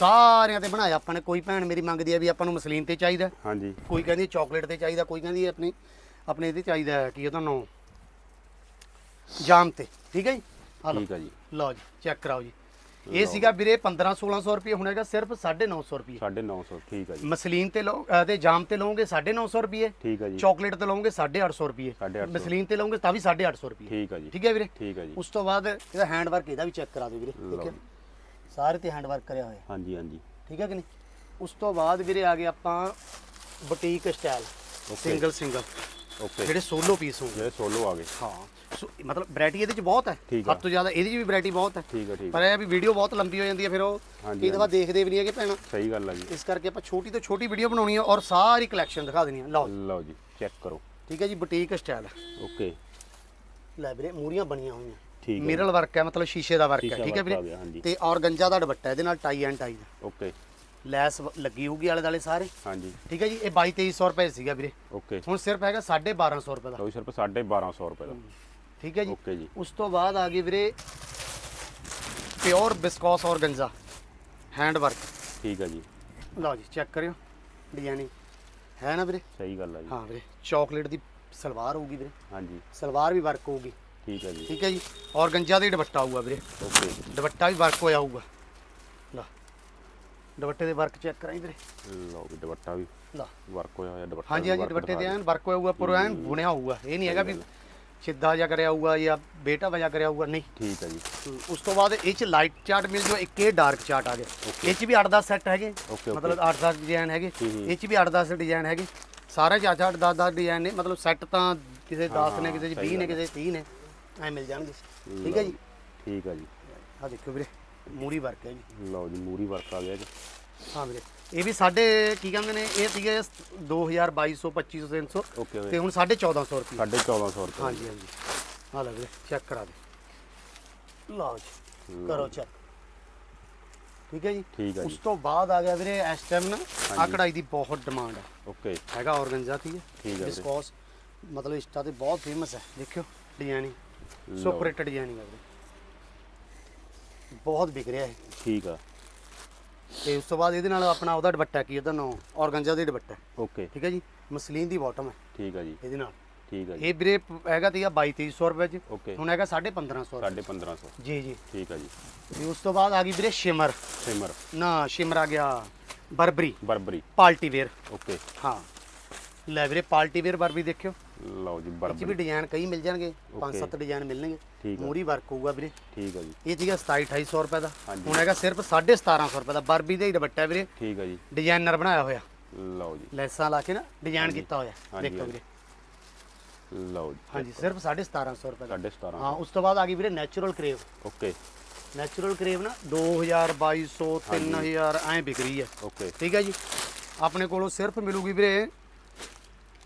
ਸਾਰਿਆਂ ਤੇ ਬਣਾਇਆ। ਆਪਾਂ ਨੇ ਕੋਈ ਭੈਣ ਮੇਰੀ ਮੰਗਦੀ ਆ ਵੀ ਆਪਾਂ ਨੂੰ ਮਸਲੀਨ ਤੇ ਚਾਹੀਦਾ। ਹਾਂਜੀ। ਕੋਈ ਕਹਿੰਦੀ ਚਾਕਲੇਟ ਤੇ ਚਾਹੀਦਾ ਕੋਈ ਕਹਿੰਦੀ ਆਪਣੀ ਆਪਣੇ ਇਹਦੇ ਚਾਹੀਦਾ ਹੈ, ਕੀ ਉਹਦਾ ਨਾਮ? ਜਾਮ ਤੇ। ਠੀਕ ਹੈ ਜੀ? ਆ ਲਓ। ਠੀਕ ਆ ਜੀ। ਲਓ ਜੀ ਚੈੱਕ ਕਰਾਓ ਜੀ। ਇਹ ਸੀਗਾ ਵੀਰੇ 15 1600 ਰੁਪਏ ਹੁਣ ਹੈਗਾ ਸਿਰਫ 950 ਰੁਪਏ। 950 ਠੀਕ ਆ ਜੀ। ਮਸਲੀਨ ਤੇ ਲਓ ਅ, ਤੇ ਜਾਮ ਤੇ ਲਓਗੇ 950 ਰੁਪਏ। ਠੀਕ ਆ ਜੀ। ਚਾਕਲੇਟ ਤੇ ਲਓਗੇ 850 ਰੁਪਏ। 850 ਮਸਲੀਨ ਤੇ ਲਓਗੇ ਤਾਂ ਵੀ 850 ਰੁਪਏ। ਠੀਕ ਆ ਜੀ। ਠੀਕ ਹੈ ਵੀਰੇ? ਠੀਕ ਆ ਜੀ। ਉਸ ਤੋਂ ਬਾਅਦ ਇਹਦਾ ਹੈਂਡ ਵਰਕ ਇਹਦਾ ਵੀ ਚੈੱਕ ਕਰਾ ਦਿਓ ਵੀਰੇ। ਠੀਕ ਹੈ ਸਾਰੇ ਤੇ ਹੈਂਡ ਵਰਕ ਕਰਿਆ ਹੋਇਆ। ਹਾਂਜੀ ਹਾਂਜੀ। ਠੀਕ ਹੈ ਕਿ ਨਹੀਂ? ਉਸ ਤੋਂ ਬਾਅਦ ਵੀਰੇ ਆ ਗਏ ਆਪਾਂ boutique style single single okay ਜਿਹੜੇ ਸੋਲੋ ਪੀਸ ਹੋਣਗੇ। ਜਿਹੜੇ ਸੋਲੋ ਆ ਗਏ। ਹਾਂ। ਸੋ ਮਤਲਬ ਵੈਰਾਈਟੀ ਇਹਦੇ ਚ ਬਹੁਤ ਹੈ। ਹੱਦ ਤੋਂ ਜ਼ਿਆਦਾ ਇਹਦੀ 'ਚ ਵੀ ਵੈਰਾਈਟੀ ਬਹੁਤ ਹੈ। ਠੀਕ ਆ ਠੀਕ ਪਰ ਇਹ ਵੀ ਵੀਡੀਓ ਬਹੁਤ ਲੰਬੀ ਹੋ ਜਾਂਦੀ ਹੈ ਫਿਰ ਉਹ। ਕਈ ਦਫਾ ਦੇਖਦੇ ਵੀ ਨਹੀਂ ਹੈਗੇ ਭੈਣਾ। ਸਹੀ ਗੱਲ ਆ ਜੀ। ਇਸ ਕਰਕੇ ਆਪਾਂ ਛੋਟੀ ਤੋਂ ਛੋਟੀ ਵੀਡੀਓ ਬਣਾਉਣੀ ਹੈ ਔਰ ਸਾਰੀ ਕਲੈਕਸ਼ਨ ਦਿਖਾ ਦੇਣੀ ਹੈ ਲਓ ਲਓ ਜੀ ਚੈੱਕ ਕਰੋ। ਠੀਕ ਹੈ ਜੀ ਬੁਟੀਕ ਸਟਾਈਲ ਓਕੇ ਲੈ ਵੀਰੇ ਮੂਰੀਆਂ ਬਣੀਆਂ ਹੋਈਆਂ। ਠੀਕ ਹੈ ਮਿਰਲ ਵਰਕ ਹੈ ਮਤਲਬ ਸ਼ੀਸ਼ੇ ਦਾ ਵਰਕ ਹੈ ਠੀਕ ਹੈ ਵੀਰੇ। ਤੇ ਔਰ ਗੰਜਾ ਦਾ ਦੁਪੱਟਾ ਇਹਦੇ ਨਾਲ ਟਾਈ ਐਂਡ ਟਾਈ ਓਕੇ। ਲੈਸ ਲੱਗੀ ਹੋਊਗੀ ਆਲੇ ਦਾਲੇ ਸਾਰੇ? ਹਾਂਜੀ। ਠੀਕ ਹੈ ਜੀ ਇਹ 22 2300 ਰੁਪਏ ਸੀਗਾ ਵੀਰੇ। ਓਕੇ। ਹੁਣ ਸਿਰਫ ਹੈਗਾ 1250 ਰੁਪਏ ਦਾ। ਲਓ ਜੀ ਸਿਰਫ 1250 ਰੁਪਏ ਦਾ। ਠੀਕ ਹੈ ਜੀ। ਓਕੇ ਜੀ। ਉਸ ਤੋਂ ਬਾਅਦ ਆ ਗਈ ਵੀਰੇ ਪਿਓਰ ਬਿਸਕੋਸ ਔਰ ਗੰਜਾ। Hand work. ਠੀਕ ਆ ਜੀ। ਲਓ ਜੀ ਚੈੱਕ ਕਰਿਓ। ਡਿਜ਼ਾਈਨਿੰਗ ਹੈ ਨਾ ਵੀਰੇ? ਸਹੀ ਗੱਲ ਆ ਜੀ। ਹਾਂ ਵੀਰੇ ਚਾਕਲੇਟ ਦੀ ਸਲਵਾਰ ਹੋਊਗੀ ਵੀਰੇ। ਹਾਂਜੀ। ਸਲਵਾਰ ਵੀ ਵਰਕ ਹੋਊਗੀ। ਠੀਕ ਆ ਜੀ। ਠੀਕ ਹੈ ਜੀ। ਔਰ ਗੰਜਾ ਦੇ ਦੁਪੱਟਾ ਆਊਗਾ ਵੀਰੇ। ਓਕੇ। ਦੁਪੱਟਾ ਵੀ ਵਰਕ ਹੋਇਆ ਹੋਊਗਾ। ਲਾ। ਦੁਪੱਟੇ ਦੇ ਵਰਕ ਚੈੱਕ ਕਰਾਈ ਵੀਰੇ। ਲਓ ਵੀ ਦੁਪੱਟਾ ਵੀ ਲਾ। ਵਰਕ ਹੋਇਆ ਹੋਇਆ ਦੁਪੱਟਾ ਹਾਂਜੀ ਹਾਂਜੀ ਦੁਪੱਟੇ ਤੇ ਐਨ ਵਰਕ ਹੋਇਆ ਹੋਊਗਾ ਪੂਰਾ ਐਨ ਬੁਣਿਆ ਹੋਊਗਾ। ਇਹ ਨਹੀਂ ਹੈਗਾ ਵੀ ਸਿੱਧਾ ਜਿਹਾ ਕਰਿਆ ਹੋਊਗਾ ਜਾਂ ਬੇਟਾ ਵਜਾ ਕਰਿਆ ਹੋਊਗਾ ਨਹੀਂ। ਠੀਕ ਆ ਜੀ। ਉਸ ਤੋਂ ਬਾਅਦ ਇਹ ਚ ਲਾਈਟ ਚਾਰਟ ਮਿਲ ਜੂ ਇੱਕ ਇਹ ਡਾਰਕ ਚਾਰਟ ਆ ਗਿਆ ਇਹ ਚ ਵੀ 8-10 ਸੈੱਟ ਹੈਗੇ। ਮਤਲਬ 8-10 ਡਿਜ਼ਾਈਨ ਹੈਗੇ। ਹੂੰ, ਹੂੰ। ਇਹ ਚ ਵੀ 8-10 ਡਿਜ਼ਾਈਨ ਹੈਗੇ। ਸਾਰੇ ਚ 8-8 10-10 ਡਿਜ਼ਾਈਨ ਨੇ। ਮਤਲਬ ਸੈੱਟ ਤਾਂ ਕਿਸੇ 10 ਨੇ ਕਿਸੇ ਚ 20 ਨੇ ਕਿਸੇ 'ਚ 30 ਨੇ। ਐ ਮਿਲ ਜਾਣਗੇ। ਠੀਕ ਹੈ ਜੀ? ਠੀਕ ਆ ਜੀ। ਆ ਦੇਖੋ ਵੀਰੇ ਮੂਰੀ ਵਰਕ ਹੈ ਜੀ। ਲਓ ਜੀ ਮੂਰੀ ਵਰਕ ਆ ਗਿਆ ਜੀ। ਹਾਂ ਵੀਰੇ ਇਹ ਵੀ ਸਾਡੇ ਕੀ ਕਹਿੰਦੇ ਨੇ ਇਹ ਸੀਗੇ 2000 2200 2500 300 ਓਕੇ ਤੇ ਹੁਣ 1450 ਰੁਪਏ। 1450 ਰੁਪਏ। ਹਾਂਜੀ ਹਾਂਜੀ। ਆ ਲੈ ਵੀਰੇ ਚੈੱਕ ਕਰਾ ਦੇ ਲਓ ਜੀ ਕਰੋ ਚੈੱਕ ਠੀਕ ਹੈ ਜੀ? ਠੀਕ ਆ ਉਸ ਤੋਂ ਬਾਅਦ ਆ ਗਿਆ ਵੀਰੇ ਇਸ ਟਾਈਮ ਨਾ ਆ ਕਢਾਈ ਦੀ ਬਹੁਤ ਡਿਮਾਂਡ ਹੈ ਓਕੇ। ਹੈਗਾ ਔਰਗੰਜ਼ਾ ਠੀਕ ਹੈ? ਠੀਕ ਹੈ। ਡਿਸਕੋਸ ਮਤਲਬ ਇੰਸਟਾ ਤੇ ਬਹੁਤ ਫੇਮਸ ਹੈ। ਦੇਖਿਓ ਡਿਜ਼ਾਈਨਿੰਗ ਸੁਪਰ ਹਿੱਟ ਡਿਜ਼ਾਈਨਿੰਗ ਹੈ ਵੀਰੇ ਬਹੁਤ ਵਿਕ ਰਿਹਾ ਹੈ ਠੀਕ ਆ। ਤੇ ਉਸ ਤੋਂ ਬਾਅਦ ਇਹਦੇ ਨਾਲ ਆਪਣਾ ਉਹਦਾ ਦੁਪੱਟਾ ਕੀ ਉਹਦਾ ਨਾਮ? ਔਰਗੰਜ਼ਾ ਦਾ ਦੁਪੱਟਾ। ਓਕੇ। ਠੀਕ ਹੈ ਜੀ? ਮਸਲੀਨ ਦੀ ਬਾਟਮ ਹੈ ਠੀਕ ਆ ਜੀ। ਇਹਦੇ ਨਾਲ। ਠੀਕ ਆ ਜੀ। ਇਹ ਵੀਰੇ ਹੈਗਾ ਤੀਗਾ 22 2300 ਰੁਪਏ ਚ। ਹੁਣ ਹੈਗਾ 1550 1550 ਜੀ ਜੀ। ਠੀਕ ਆ ਜੀ। ਤੇ ਉਸ ਤੋਂ ਬਾਅਦ ਆ ਗਈ ਵੀਰੇ ਸ਼ਿਮਰ। ਸਿਮਰ। ਨਾ ਸ਼ਿਮਰ ਆ ਗਿਆ Burberry. Burberry. Party wear. Okay. ਹਾਂ। ਲੈ ਵੀਰੇ ਪਾਰਟੀ ਵੇਅਰ ਬਰਬਰੀ ਦੇਖਿਓ। ਲਓ ਜੀ ਇਹ 'ਚ ਵੀ ਬਰਬਰੀ ਡਿਜ਼ਾਈਨ ਕਈ ਮਿਲ ਜਾਣਗੇ ਪੰਜ Okay. ਸੱਤ ਡਿਜ਼ਾਈਨ ਮਿਲਣਗੇ। ਠੀਕ ਆ। ਮੂਰੀ ਵਰਕ ਹੋਊਗਾ ਵੀਰੇ। ਠੀਕ ਆ ਜੀ। ਇਹ ਸੀਗਾ 27 2800 ਰੁਪਏ ਦਾ। ਹਾਂਜੀ। ਹੁਣ ਹੈਗਾ ਸਿਰਫ 1750 ਰੁਪਏ ਦਾ। ਬਰਬੀ ਦਾ ਹੀ ਦੁਪੱਟਾ ਵੀਰੇ। ਠੀਕ ਆ ਜੀ। ਡਿਜ਼ਾਈਨਰ ਬਣਾਇਆ ਹੋਇਆ। ਲਓ ਜੀ। ਲੈਸਾਂ ਲਾ ਕੇ ਨਾ ਡਿਜ਼ਾਈਨ ਕੀਤਾ ਹੋਇਆ। ਹਾਂਜੀ, ਦੇਖੋ। ਵੀਰੇ। ਲਓ ਜੀ। ਹਾਂਜੀ ਸਿਰਫ 1750 ਰੁਪਏ ਦਾ। 1750 ਹਾਂ ਉਸ ਤੋਂ ਬਾਅਦ ਆ ਗਈ ਵੀਰੇ natural crepe okay. Natural crepe ਨਾ 2000 2200 3000 ਐਂ ਵਿਕ ਰਹੀ ਹੈ। ਓਕੇ। ਠੀਕ ਹੈ ਜੀ। ਆਪਣੇ ਕੋਲੋਂ ਸਿਰਫ ਮਿਲੂਗੀ ਵੀਰੇ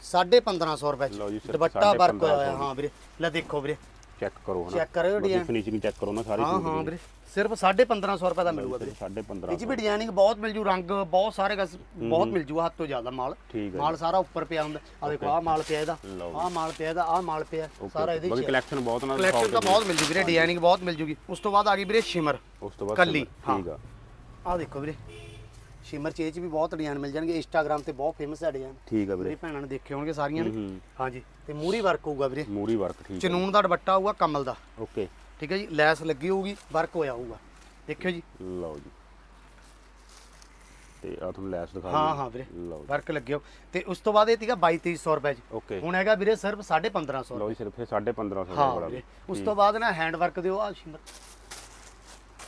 1550 ਰੁਪਏ ਲਓ ਜੀ, ਚ ਸਿਰਫ ਦੁਪੱਟਾ ਵਰਕ ਹੋਇਆ 1550 ਹੋਇਆ ਹਾਂ ਵੀਰੇ। ਲੈ ਦੇਖੋ ਵੀਰੇ। ਚੈੱਕ ਕਰੋ ਹਨਾ। ਚੈੱਕ ਕਰਿਓ design। ਫਿਨਿਸ਼ਿੰਗ ਚੈੱਕ ਕਰੋ ਨਾ ਸਾਰੀ ਹਾਂ ਹਾਂ ਵੀਰੇ। ਸਿਰਫ 1550 ਰੁਪਏ ਦਾ ਮਿਲੂਗਾ ਵੀਰੇ। ਸਾਢੇ ਇਹ 15 ਚ ਵੀ ਡਿਜ਼ਾਈਨਿੰਗ ਬਹੁਤ ਮਿਲ ਜੂ ਰੰਗ ਬਹੁਤ ਸਾਰੇ ਗਸ ਬਹੁਤ ਮਿਲ ਜੂਗਾ ਹੱਥ ਤੋਂ ਜ਼ਿਆਦਾ ਮਾਲ। ਠੀਕ ਹੈ ਮਾਲ ਸਾਰਾ ਉੱਪਰ ਪਿਆ ਹੁੰਦਾ। ਆ ਦੇਖੋ ਆਹ ਮਾਲ ਪਿਆ ਇਹਦਾ। ਲਓ ਆਹ ਮਾਲ ਪਿਆ ਇਹਦਾ ਆਹ ਮਾਲ ਪਿਆ। ਸਾਰਾ ਇਹਦੇ ਬਾਕੀ ਚ। ਕਲੈਕਸ਼ਨ ਬਹੁਤ ਨਾਲ ਕਲੈਕਸ਼ਨ ਤਾਂ ਬਹੁਤ ਮਿਲ ਜੂ ਵੀਰੇ ਡਿਜ਼ਾਈਨਿੰਗ ਬਹੁਤ ਮਿਲ ਜੂਗੀ। ਉਸ ਤੋਂ ਬਾਅਦ ਆ ਗਈ ਵੀਰੇ ਸ਼ਿਮਰ। ਉਸ ਤੋਂ ਬਾਅਦ ਕੱਲੀ, ਸਿਮਰ, ਠੀਕ ਆ। ਆਹ ਦੇਖੋ ਵੀਰੇ। ਸ਼ਿਮਰ ਚ ਇਹ ਚ ਵੀ ਬਹੁਤ ਡਿਜ਼ਾਈਨ ਮਿਲ ਜਾਣਗੇ। ਇੰਸਟਾਗ੍ਰam ਤੇ ਬਹੁਤ ਫੇਮਸ ਹੈ ਡਿਜ਼ਾਈਨ। ਠੀਕ ਆ ਮੇਰੀ ਵੀਰੇ ਭੈਣਾਂ ਨੇ ਦੇਖੇ ਹੋਣਗੇ ਸਾਰੀਆਂ ਨੇ। ਹੂੰ ਹਾਂਜੀ ਤੇ ਮੂਰੀ ਵਰਕ ਹੋਊਗਾ ਵੀਰੇ। ਮੂਰੀ ਵਰਕ ਠੀਕ ਚਨੂਨ ਦਾ ਦੁਪੱਟਾ ਹੋਊਗਾ ਕਮਲ ਦਾ। ਓਕੇ। ਠੀਕ ਹੈ ਜੀ ਲੈਸ ਲੱਗੀ ਹੋਊਗੀ ਵਰਕ ਹੋਇਆ ਹੋਊਗਾ। ਦੇਖਿਓ ਜੀ। ਲਓ ਜੀ। ਤੇ ਆ ਤੁਹਾਨੂੰ ਲੈਸ ਦਿਖਾ ਹਾਂ। ਹਾਂ ਵੀਰੇ। ਲਓ ਜੀ। ਵਰਕ ਲੱਗਿਓ ਤੇ ਉਸ ਤੋਂ ਬਾਅਦ ਇਹ ਤੀਗਾ 22 2300 ਰੁਪਏ ਚ। ਓਕੇ। ਹੁਣ ਹੈਗਾ ਵੀਰੇ ਸਿਰਫ 1550 ਲਓ ਜੀ ਸਿਰਫ ਇਹ 1550 ਹਾਂ ਵਾਲਾ ਵੀਰੇ। ਉਸ ਤੋਂ ਬਾਅਦ ਨਾ ਹੈਂਡ ਵਰਕ ਦਿਓ। ਆ ਸ਼ਿਮਰ।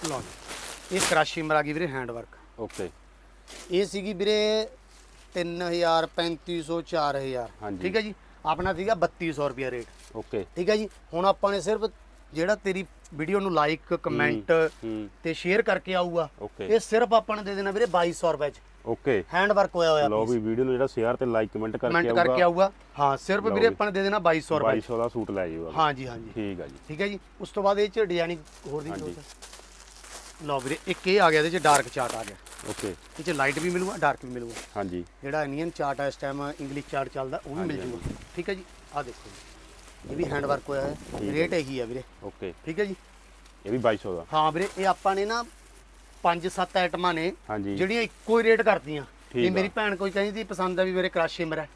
ਲਓ ਜੀ। ਇਹ ਕ੍ਰਸ਼ ਆ ਗਈ ਵੀਰੇ ਹੈਂਡ ਵਰਕ ਓਕੇ। ਇਹ ਸੀਗੀ ਵੀਰੇ 3000 3500 4000 ਹਾਂਜੀ। ਠੀਕ ਹੈ ਜੀ? ਆਪਣਾ ਸੀਗਾ 3200 ਰੁਪਿਆ ਰੇਟ। ਓਕੇ। ਠੀਕ ਹੈ ਜੀ? ਹੁਣ ਆਪਾਂ ਨੇ ਸਿਰਫ ਜਿਹੜਾ ਤੇਰੀ ਵੀਡੀਓ ਨੂੰ ਲਾਈਕ ਕਮੈਂਟ ਹੂੰ। ਤੇ ਸ਼ੇਅਰ ਕਰਕੇ ਆਊਗਾ ਇਹ ਸਿਰਫ ਆਪਾਂ ਨੇ ਦੇ ਦੇਣਾ ਵੀਰੇ 2200 ਰੁਪਏ ਚ। ਓਕੇ। ਹੈਂਡ ਵਰਕ ਹੋਇਆ ਹੋਇਆ ਲਓ ਵੀ ਵੀਡੀਓ ਨੂੰ ਜਿਹੜਾ ਸ਼ੇਅਰ ਤੇ ਲਾਈਕ ਕਮੈਂਟ ਕਮੈਂਟ ਕਰਕੇ ਕਰਕੇ ਆਊਗਾ। ਆਊਗਾ। ਹਾਂ ਸਿਰਫ ਵੀਰੇ। ਆਪਾਂ ਨੇ ਦੇ ਦੇਣਾ 2200 ਰੁਪਏ 2200 ਦਾ ਸੂਟ ਲੈ ਜਿਓ ਹਾਂਜੀ ਹਾਂਜੀ। ਠੀਕ ਆ ਜੀ। ਠੀਕ ਹੈ ਜੀ? ਉਸ ਤੋਂ ਬਾਅਦ ਇਹ ਚ ਡਿਜ਼ਾਈਨਿੰਗ ਹੋਰ ਦੀ ਹਾਂਜੀ। ਲਓ ਵੀਰੇ ਇੱਕ ਇਹ ਆ ਗਿਆ ਇਹਦੇ ਚ ਡਾਰਕ ਚਾਰਟ ਆ ਗਿਆ। ਓਕੇ ਇਹ ਚ ਲਾਈਟ ਵੀ ਮਿਲੂਗਾ ਡਾਰਕ ਵੀ ਮਿਲੂਗਾ। ਹਾਂਜੀ। ਜਿਹੜਾ ਇੰਡੀਅਨ ਚਾਰਟ ਹੈ ਇਸ ਟਾਈਮ ਇੰਗਲਿਸ਼ ਚਾਰਟ ਚੱਲਦਾ ਉਹ ਵੀ ਮਿਲ ਜੂਗਾ। ਠੀਕ ਹੈ ਜੀ? ਆ ਦੇਖੋ ਜੀ। ਇਹ ਵੀ ਹੈਂਡ ਵਰਕ ਹੋਇਆ ਹੈ। ਰੇਟ ਇਹੀ ਹੈ ਵੀਰੇ। ਓਕੇ ਠੀਕ ਹੈ ਜੀ? ਇਹ ਵੀ 2200 ਦਾ। ਹਾਂ ਵੀਰੇ ਇਹ ਆਪਾਂ ਨੇ ਨਾ ਪੰਜ ਸੱਤ ਆਈਟਮਾਂ ਨੇ ਜਿਹੜੀਆਂ ਇੱਕੋ ਹੀ ਰੇਟ ਕਰਦੀਆਂ। ਇਹ ਆ। ਮੇਰੀ ਭੈਣ ਕੋਈ ਕਹਿੰਦੀ ਪਸੰਦ ਆ ਵੀ ਮੇਰੇ ਕ੍ਰਸ਼ ਸ਼ਿਮਰ ਹੈ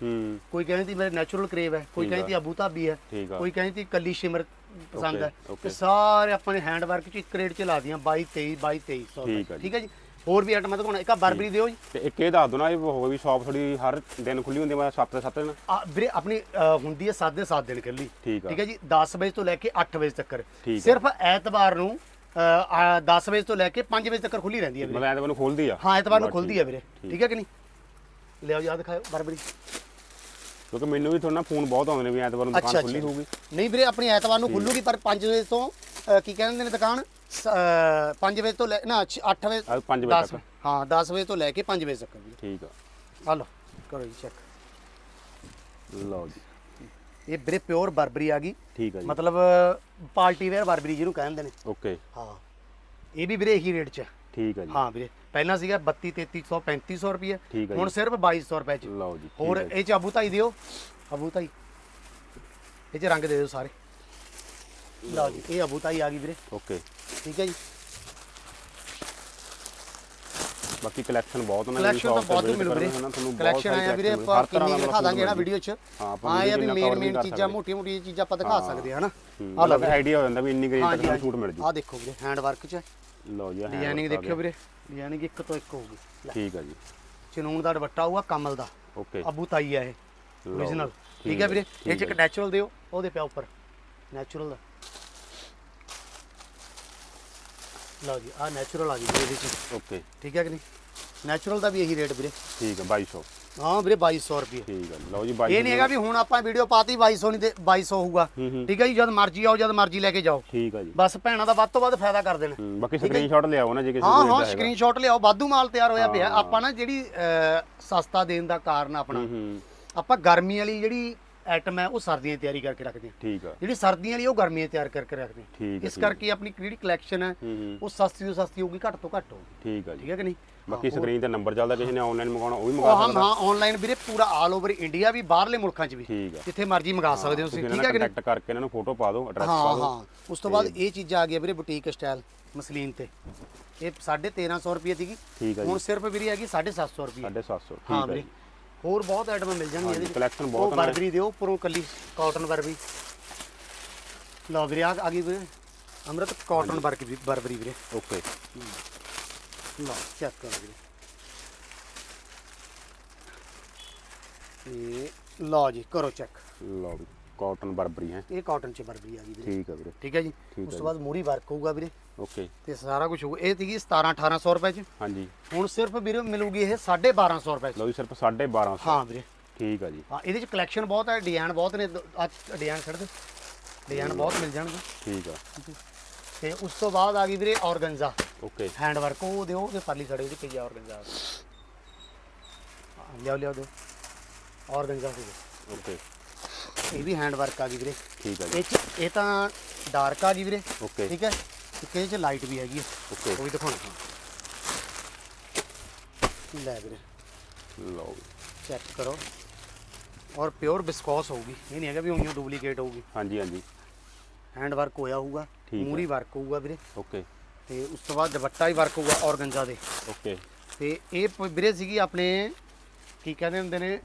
ਕੋਈ ਕਹਿੰਦੀ ਮੇਰੇ ਨੈਚੁਰਲ ਕਰੇਵ ਹੈ ਕੋਈ ਆ। ਕਹਿੰਦੀ ਅਬੂ ਧਾਬੀ ਹੈ ਆ। ਕੋਈ ਕਹਿੰਦੀ ਕੱਲੀ ਸ਼ਿਮਰ ਪਸੰਦ ਹੈ। okay. ਤੇ ਸਾਰੇ ਆਪਾਂ ਨੇ ਹੈਂਡ ਵਰਕ ਚ ਇੱਕ ਰੇਟ ਚ ਲਾ ਦੀਆਂ 22 23 22 2300 ਠੀਕ ਹੈ ਜੀ। ਠੀਕ ਹੈ ਜੀ? ਹੋਰ ਵੀ ਆਈਟਮਾਂ ਦਿਖਾਉਣਾ ਇੱਕ ਆ ਬਰਬਰੀ ਦਿਓ ਜੀ। ਤੇ ਇੱਕ ਇਹ ਦੱਸ ਦੋ ਨਾ ਇਹ ਹੋਵੇ ਵੀ ਸ਼ਾਪ ਥੋੜੀ ਹਰ ਦਿਨ ਖੁੱਲੀ ਹੁੰਦੀ ਹੈ ਮੈਂ 7 7 ਦਿਨ। ਆ ਵੀਰੇ ਆਪਣੀ ਅ, ਹੁੰਦੀ ਹੈ 7 ਦੇ 7 ਦਿਨ ਕੱਲੀ ਠੀਕ ਆ। ਹੈ ਜੀ? 10 ਵਜੇ ਤੋਂ ਲੈ ਕੇ 8 ਵਜੇ ਤੱਕ ਠੀਕ ਆ। ਸਿਰਫ ਐਤਵਾਰ ਨੂੰ ਅ, ਆ, 10 ਵਜੇ ਤੋਂ ਲੈ ਕੇ 5 ਵਜੇ ਤੱਕ ਖੁੱਲੀ ਰਹਿੰਦੀ ਹੈ ਵੀਰੇ। ਮਤਲਬ ਐਤਵਾਰ ਨੂੰ ਖੁੱਲਦੀ ਆ। ਹਾਂ ਐਤਵਾਰ ਨੂੰ ਬਸ ਖੁੱਲਦੀ ਹੈ ਵੀਰੇ। ਠੀਕ। ਹੈ ਕਿ ਨਹੀਂ? ਲਿਆਓ ਯਾਦ ਦਿਖਾਓ ਬਰਬਰੀ। ਕਿਉਂਕਿ ਮੈਨੂੰ ਵੀ ਥੋੜਾ ਫੋਨ ਬਹੁਤ ਆਉਂਦੇ ਨੇ ਵੀ ਐਤਵਾਰ ਨੂੰ ਦੁਕਾਨ। ਖੁੱਲੀ ਹੋਊਗੀ। ਨਹੀਂ ਵੀਰੇ ਆਪਣੀ ਐਤਵਾਰ ਨੂੰ ਖੁੱਲੂਗੀ ਪਰ 5 ਵਜੇ ਤੋਂ ਕੀ ਕਹਿੰਦੇ ਨੇ ਦੁਕਾਨ? 5 ਵਜੇ ਤੋਂ ਲੈ ਨਾ 8 ਵਜੇ ਅੱਜ 5 ਵਜੇ 10 ਤੱਕ। ਹਾਂ 10 ਵਜੇ ਤੋਂ ਲੈ ਕੇ 5 ਵਜੇ ਤੱਕ ਵੀਰੇ। ਠੀਕ ਆ। ਆ ਲਓ ਕਰੋ ਜੀ ਚੈੱਕ ਲਓ ਜੀ। ਇਹ ਵੀਰੇ ਪਿਓਰ ਬਰਬਰੀ ਆ ਗਈ। ਠੀਕ ਆ ਜੀ। ਮਤਲਬ ਪਾਰਟੀ ਵੇਅਰ ਬਰਬਰੀ ਜਿਹਨੂੰ ਕਹਿੰਦੇ ਨੇ। ਓਕੇ। ਹਾਂ। ਇਹ ਵੀ ਵੀਰੇ ਇਹੀ ਰੇਟ 'ਚ ਹੈ ਠੀਕ ਆ ਜੀ। ਹਾਂ ਵੀਰੇ ਪਹਿਲਾਂ ਸੀਗਾ 32 3300 3500 ਰੁਪਏ ਠੀਕ ਹੈ ਹੁਣ ਜੀ। ਸਿਰਫ 2200 ਰੁਪਏ 'ਚ। ਲਓ ਜੀ ਠੀਕ ਹੋਰ ਆ ਜੀ। ਇਹ 'ਚ ਅਬੂ ਤਾਈ ਦਿਓ। ਅਬੂ ਤਾਈ। ਇਹ 'ਚ ਰੰਗ ਦੇ ਦਿਓ ਸਾਰੇ। ਲਓ ਜੀ ਇਹ ਅਬੂ ਤਾਈ ਆ ਗਈ ਵੀਰੇ। ਓਕੇ। ਠੀਕ ਹੈ ਜੀ। ਬਾਕੀ ਕਲੈਕਸ਼ਨ ਬਹੁਤ ਉਹਨਾਂ ਕਲੈਕਸ਼ਨ ਤਾਂ ਬਹੁਤ ਮਿਲੂ ਵੀਰੇ। ਕਲੈਕਸ਼ਨ ਆਇਆ ਵੀਰੇ ਆਪਾਂ ਕਿੰਨੀ ਦਿਖਾ ਦਾਂਗੇ ਨਾ ਵੀਡੀਓ 'ਚ। ਹਾਂ, ਆਪਾਂ ਹਾਂ ਇਹ ਆ ਵੀ video ਮੇਨ cover ਮੇਨ ਕਰ ਚੀਜ਼ਾਂ ਸਕਦੇ। ਮੋਟੀਆਂ ਮੋਟੀਆਂ ਚੀਜ਼ਾਂ ਆਪਾਂ ਦਿਖਾ ਸਕਦੇ ਹਾਂ ਹਨਾ ਆ ਲਓ ਆਈਡੀਆ ਹੋ ਜਾਂਦਾ ਵੀ ਇੰਨੀ ਗ੍ਰੇਡ ਤੱਕ ਸਾਨੂੰ ਸੂਟ ਮਿਲ ਜੂ। ਆ ਦੇਖੋ ਵੀਰੇ ਹੈਂਡ ਵਰਕ 'ਚ। ਲਓ ਜੀ ਡਿਜ਼ਾਈਨਿੰਗ ਦੇਖਿਓ ਵੀਰੇ ਡਿਜ਼ਾਈਨਿੰਗ ਇੱਕ ਤੋਂ ਇੱਕ ਹੋਊਗੀ। ਠੀਕ ਆ ਜੀ। ਚਨੂਨ ਦਾ ਦੁਪੱਟਾ ਹੋਊਗਾ ਕਮਲ ਦਾ। ਓਕੇ। ਅਬੂ ਤਾਈ ਆ ਇਹ ਓਰੀਜਨਲ ਠੀਕ ਹੈ ਵੀਰੇ ਇਹ ਚ ਇੱਕ ਨੈਚੁਰਲ ਦਿਓ ਉਹਦੇ ਪਿਆ ਉੱਪਰ ਨੈਚੁਰਲ ਦਾ। ਲਓ ਜੀ ਆ ਨੈਚੁਰਲ ਆ ਗਈ ਵੀਰੇ ਇਹਦੇ ਚ। ਓਕੇ। ਠੀਕ ਹੈ ਕਿ ਨਹੀਂ? ਨੈਚੁਰਲ ਦਾ ਵੀ ਇਹੀ ਰੇਟ ਵੀਰੇ। ਠੀਕ ਆ 2200 ਹਾਂ ਵੀਰੇ 2200 ਰੁਪਏ। ਠੀਕ ਆ ਲਓ ਜੀ 2200 ਇਹ ਨਹੀਂ ਹੈਗਾ ਵੀ ਹੁਣ ਆਪਾਂ ਵੀਡੀਓ ਪਾਤੀ 2200 ਨਹੀਂ ਤੇ 2200 ਹੋਊਗਾ। ਠੀਕ ਹੈ ਜੀ ਜਦ ਮਰਜ਼ੀ ਆਓ ਜਦ ਮਰਜ਼ੀ ਲੈ ਕੇ ਜਾਓ। ਠੀਕ ਆ ਜੀ। ਬਸ ਭੈਣਾਂ ਦਾ ਵੱਧ ਤੋਂ ਵੱਧ ਫਾਇਦਾ ਕਰ ਦੇਣਾ। ਬਾਕੀ ਸਕਰੀਨਸ਼ਾਟ ਲਿਆਓ ਨਾ ਜੇ ਕਿਸੇ ਹਾਂ ਹਾਂ ਸਕਰੀਨਸ਼ਾਟ ਲਿਆਓ ਵਾਧੂ ਮਾਲ ਤਿਆਰ ਹੋਇਆ ਪਿਆ। ਆਪਾਂ ਨਾ ਜਿਹੜੀ ਸਸਤਾ ਦੇਣ ਦਾ ਕਾਰਨ ਆਪਣਾ ਆਪਾਂ ਗਰਮੀ ਵਾਲੀ ਜਿਹੜੀ ਆਈਟਮ ਹੈ ਉਹ ਸਰਦੀਆਂ 'ਚ ਤਿਆਰੀ ਕਰਕੇ ਰੱਖਦੇ ਹਾਂ। ਠੀਕ ਆ। ਜਿਹੜੀ ਸਰਦੀਆਂ ਵਾਲੀ ਉਹ ਗਰਮੀਆਂ ਤਿਆਰ ਕਰਕੇ ਰੱਖਦੇ ਹਾਂ। ਇਸ ਕਰਕੇ ਆਪਣੀ ਜਿਹੜੀ ਕਲੈਕਸ਼ਨ ਹੂੰ। ਉਹ ਸਸਤੀ ਤੋਂ ਸਸਤੀ ਹੋਊਗੀ ਘੱਟ ਤੋਂ ਘੱਟ ਹੋਊਗੀ। ਠੀਕ ਆ ਜੀ। ਠੀਕ ਹੈ ਕਿ ਨਹੀਂ? ਬਾਕੀ ਸਕਰੀਨ ਤੇ ਨੰਬਰ ਚੱਲਦਾ ਕਿਸੇ ਨੇ ਆਨਲਾਈਨ ਮੰਗਾਉਣਾ ਉਹ ਵੀ ਉਹ ਮੰਗਾ ਹਾਂ ਸਕਦਾ। ਹਾਂ ਆਨਲਾਈਨ ਵੀਰੇ ਪੂਰਾ ਆਲ ਓਵਰ ਇੰਡੀਆ ਵੀ ਬਾਹਰਲੇ ਮੁਲਕਾਂ 'ਚ ਵੀ ਠੀਕ ਆ। ਜਿੱਥੇ ਮਰਜ਼ੀ ਮੰਗਾ ਸਕਦੇ ਹੋ ਤੁਸੀਂ ਠੀਕ ਹੈ ਕਿ ਕੰਟੈਕਟ ਕਰਕੇ ਇਹਨਾਂ ਨੂੰ ਫੋਟੋ ਪਾ ਦਿਓ ਐਡਰੈਸ ਪਾ ਹਾਂ ਦਿਓ। ਹਾਂ। ਉਸ ਤੋਂ ਬਾਅਦ ਇਹ ਚੀਜ਼ਾਂ ਆ ਗਈਆਂ ਵੀਰੇ ਬੁਟੀਕ ਸਟਾਈਲ ਮਸਲੀਨ ਤੇ। ਇਹ 1350 ਰੁਪਏ ਸੀਗੀ। ਠੀਕ ਆ ਜੀ। ਹੁਣ ਸਿਰਫ ਵੀਰੇ ਹੈਗੀ 750 ਰੁਪਏ। 750 ਹਾਂ ਠੀਕ ਆ ਵੀਰੇ ਜੀ। ਹੋਰ ਬਹੁਤ ਆਈਟਮਾਂ ਮਿਲ ਜਾਣਗੀਆਂ ਇਹਦੇ ਵਿੱਚ। ਕਲੈਕਸ਼ਨ ਉਹ ਬਹੁਤ ਨੇ। ਬਰਬਰੀ ਦਿਓ ਉੱਪਰੋਂ ਕੱਲੀ ਕਾਟਨ ਬਰਬਰੀ ਲਓ ਵੀਰੇ ਆ ਆ ਗਈ ਵੀਰੇ ਅੰਮ੍ਰਿਤ ਕਾਟਨ ਬਰਬਰੀ ਬਰਬਰੀ ਵੀਰੇ। ਓਕੇ ਲਓ ਚੈੱਕ ਕਰੋ ਵੀਰੇ ਇਹ ਲਓ ਜੀ ਕਰੋ ਚੈੱਕ ਲਓ ਵੀ ਕਾਟਨ ਬਰਬਰੀ ਹੈ ਇਹ ਕਾਟਨ ਚ ਬਰਬਰੀ ਆ ਗਈ ਵੀਰੇ। ਠੀਕ ਆ ਵੀਰੇ। ਠੀਕ ਹੈ ਜੀ? ਉਸ ਹੈ ਤੋਂ ਬਾਅਦ ਮੂਰੀ ਵਰਕ ਹੋਊਗਾ ਵੀਰੇ। ਓਕੇ ਤੇ ਸਾਰਾ ਕੁਝ ਹੋਊਗਾ ਇਹ ਸੀਗੀ 17 1800 ਰੁਪਏ ਚ। ਹਾਂਜੀ। ਹੁਣ ਸਿਰਫ ਵੀਰੇ ਮਿਲੂਗੀ ਇਹ 1250 ਰੁਪਏ ਚ। ਲਓ ਜੀ ਸਿਰਫ 1250 ਹਾਂ ਵੀਰੇ। ਠੀਕ ਆ ਜੀ। ਹਾਂ ਇਹਦੇ ਚ ਕਲੈਕਸ਼ਨ ਬਹੁਤ ਹੈ ਡਿਜ਼ਾਈਨ ਬਹੁਤ ਨੇ। ਆ ਡਿਜ਼ਾਈਨ ਛੱਡ ਦੇ। ਡਿਜ਼ਾਈਨ ਬਹੁਤ ਮਿਲ ਜਾਣਗੇ। ਠੀਕ ਆ। ਤੇ ਉਸ ਤੋਂ ਬਾਅਦ ਆ ਗਈ ਵੀਰੇ ਔਰਗੰਜ਼ਾ। ਓਕੇ ਹੈਂਡ ਵਰਕ ਉਹ ਦਿਓ ਉਹਦੇ ਪਰਲੀ ਸੜੇ ਉਹਦੀ ਪਈ ਔਰਗੰਜ਼ਾ। ਲਿਆਓ ਲਿਆਓ ਦਿਓ। ਔਰਗੰਜ਼ਾ ਗਿਆ ਓਕੇ ਇਹ ਵੀ ਹੈਂਡ ਵਰਕ ਆ ਗਈ ਵੀਰੇ। ਠੀਕ ਆ ਜੀ। ਇਹ ਚ ਇਹ ਤਾਂ ਡਾਰਕ ਆ ਗਈ ਵੀਰੇ। ਓਕੇ ਠੀਕ ਹੈ? ਇੱਕ ਇਹਦੇ ਚ ਲਾਈਟ ਵੀ ਹੈਗੀ ਹੈ ਓਕੇ ਉਹ ਵੀ ਦਿਖਾਉਣਾ। ਲੈ ਵੀਰੇ। ਲਓ। ਚੈੱਕ ਕਰੋ। ਔਰ ਪਿਓਰ ਬਿਸਕੋਸ ਹੋਊਗੀ। ਇਹ ਨਹੀਂ ਹੈਗਾ ਵੀ ਉਈਓ ਡੁਪਲੀਕੇਟ ਹੋਊਗੀ। ਹਾਂਜੀ ਹਾਂਜੀ। ਹੈਂਡ ਵਰਕ ਹੋਇਆ ਹੋਊਗਾ ਠੀਕ ਹੈ। ਮੂਰੀ ਵਰਕ ਹੋਊਗਾ ਵੀਰੇ। ਓਕੇ। ਤੇ ਉਸ ਤੋਂ ਬਾਅਦ ਦੁਪੱਟਾ ਵੀ ਵਰਕ ਹੋਊਗਾ ਔਰਗੰਜ਼ਾ ਦੇ। ਓਕੇ। ਤੇ ਇਹ ਪ- ਵੀਰੇ ਸੀਗੀ ਆਪਣੇ ਕੀ ਕਹਿੰਦੇ ਹੁੰਦੇ ਨੇ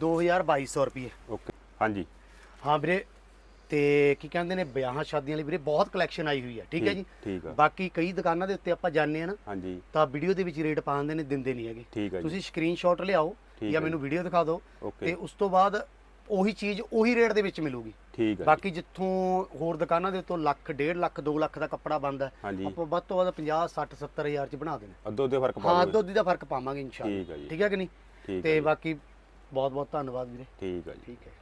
2200 ਰੁਪਏ ਓਕੇ ਹਾਂਜੀ। ਹਾਂ ਵੀਰੇ ਤੇ ਕੀ ਕਹਿੰਦੇ ਨੇ ਵਿਆਹਾਂ ਸ਼ਾਦੀਆਂ ਲਈ ਵੀਰੇ ਬਹੁਤ ਕਲੈਕਸ਼ਨ ਆਈ ਹੋਈ ਹੈ ਠੀਕ ਹੈ ਜੀ? ਠੀਕ ਆ। ਬਾਕੀ ਕਈ ਦੁਕਾਨਾਂ ਦੇ ਉੱਤੇ ਆਪਾਂ ਜਾਂਦੇ ਆ ਨਾ ਹਾਂਜੀ। ਤਾਂ ਵੀਡੀਓ ਦੇ ਵਿੱਚ ਰੇਟ ਪਾ ਦਿੰਦੇ ਨੇ ਦਿੰਦੇ ਨਹੀਂ ਹੈਗੇ। ਠੀਕ ਆ ਜੀ। ਤੁਸੀਂ ਸਕਰੀਨਸ਼ਾਟ ਲਿਆਓ ਠੀਕ ਜਾਂ ਹੈ ਮੈਨੂੰ ਵੀਡੀਓ ਦਿਖਾ ਦਿਓ। ਤੇ ਉਸ ਤੋਂ ਬਾਅਦ ਉਹੀ ਚੀਜ਼ ਉਹੀ ਰੇਟ ਦੇ ਵਿੱਚ ਮਿਲੂਗੀ। ਠੀਕ ਜੀ। ਬਾਕੀ ਜਿੱਥੋਂ ਹੋਰ ਦੁਕਾਨਾਂ ਦੇ ਉੱਤੋਂ ਲੱਖ ਡੇਢ ਲੱਖ 2 ਲੱਖ ਦਾ ਕੱਪੜਾ ਬਣਦਾ ਹੈ, ਹਾਂਜੀ। ਆਪਾਂ ਵੱਧ ਤੋਂ ਵੱਧ 50 60 70 ਹਜ਼ਾਰ ਚ ਬਣਾ ਦੇਣਾ। ਅੱਧੋ ਦੇ ਫ਼ਰਕ ਹਾਂ ਅੱਧੋ ਅੱਧੀ ਦਾ ਫ਼ਰਕ ਪਾਵਾਂਗੇ ਇਨਸ਼ਾਅੱਲਾ। ਠੀਕ ਆ ਜੀ। ਠੀਕ ਹੈ ਕਿ ਨਹੀਂ? ਤੇ ਜੀ, ਬਾਕੀ ਬਹੁਤ ਬਹੁਤ ਧੰਨਵਾਦ ਵੀਰੇ। ਠੀਕ ਆ ਜੀ। ਠੀਕ ਹੈ।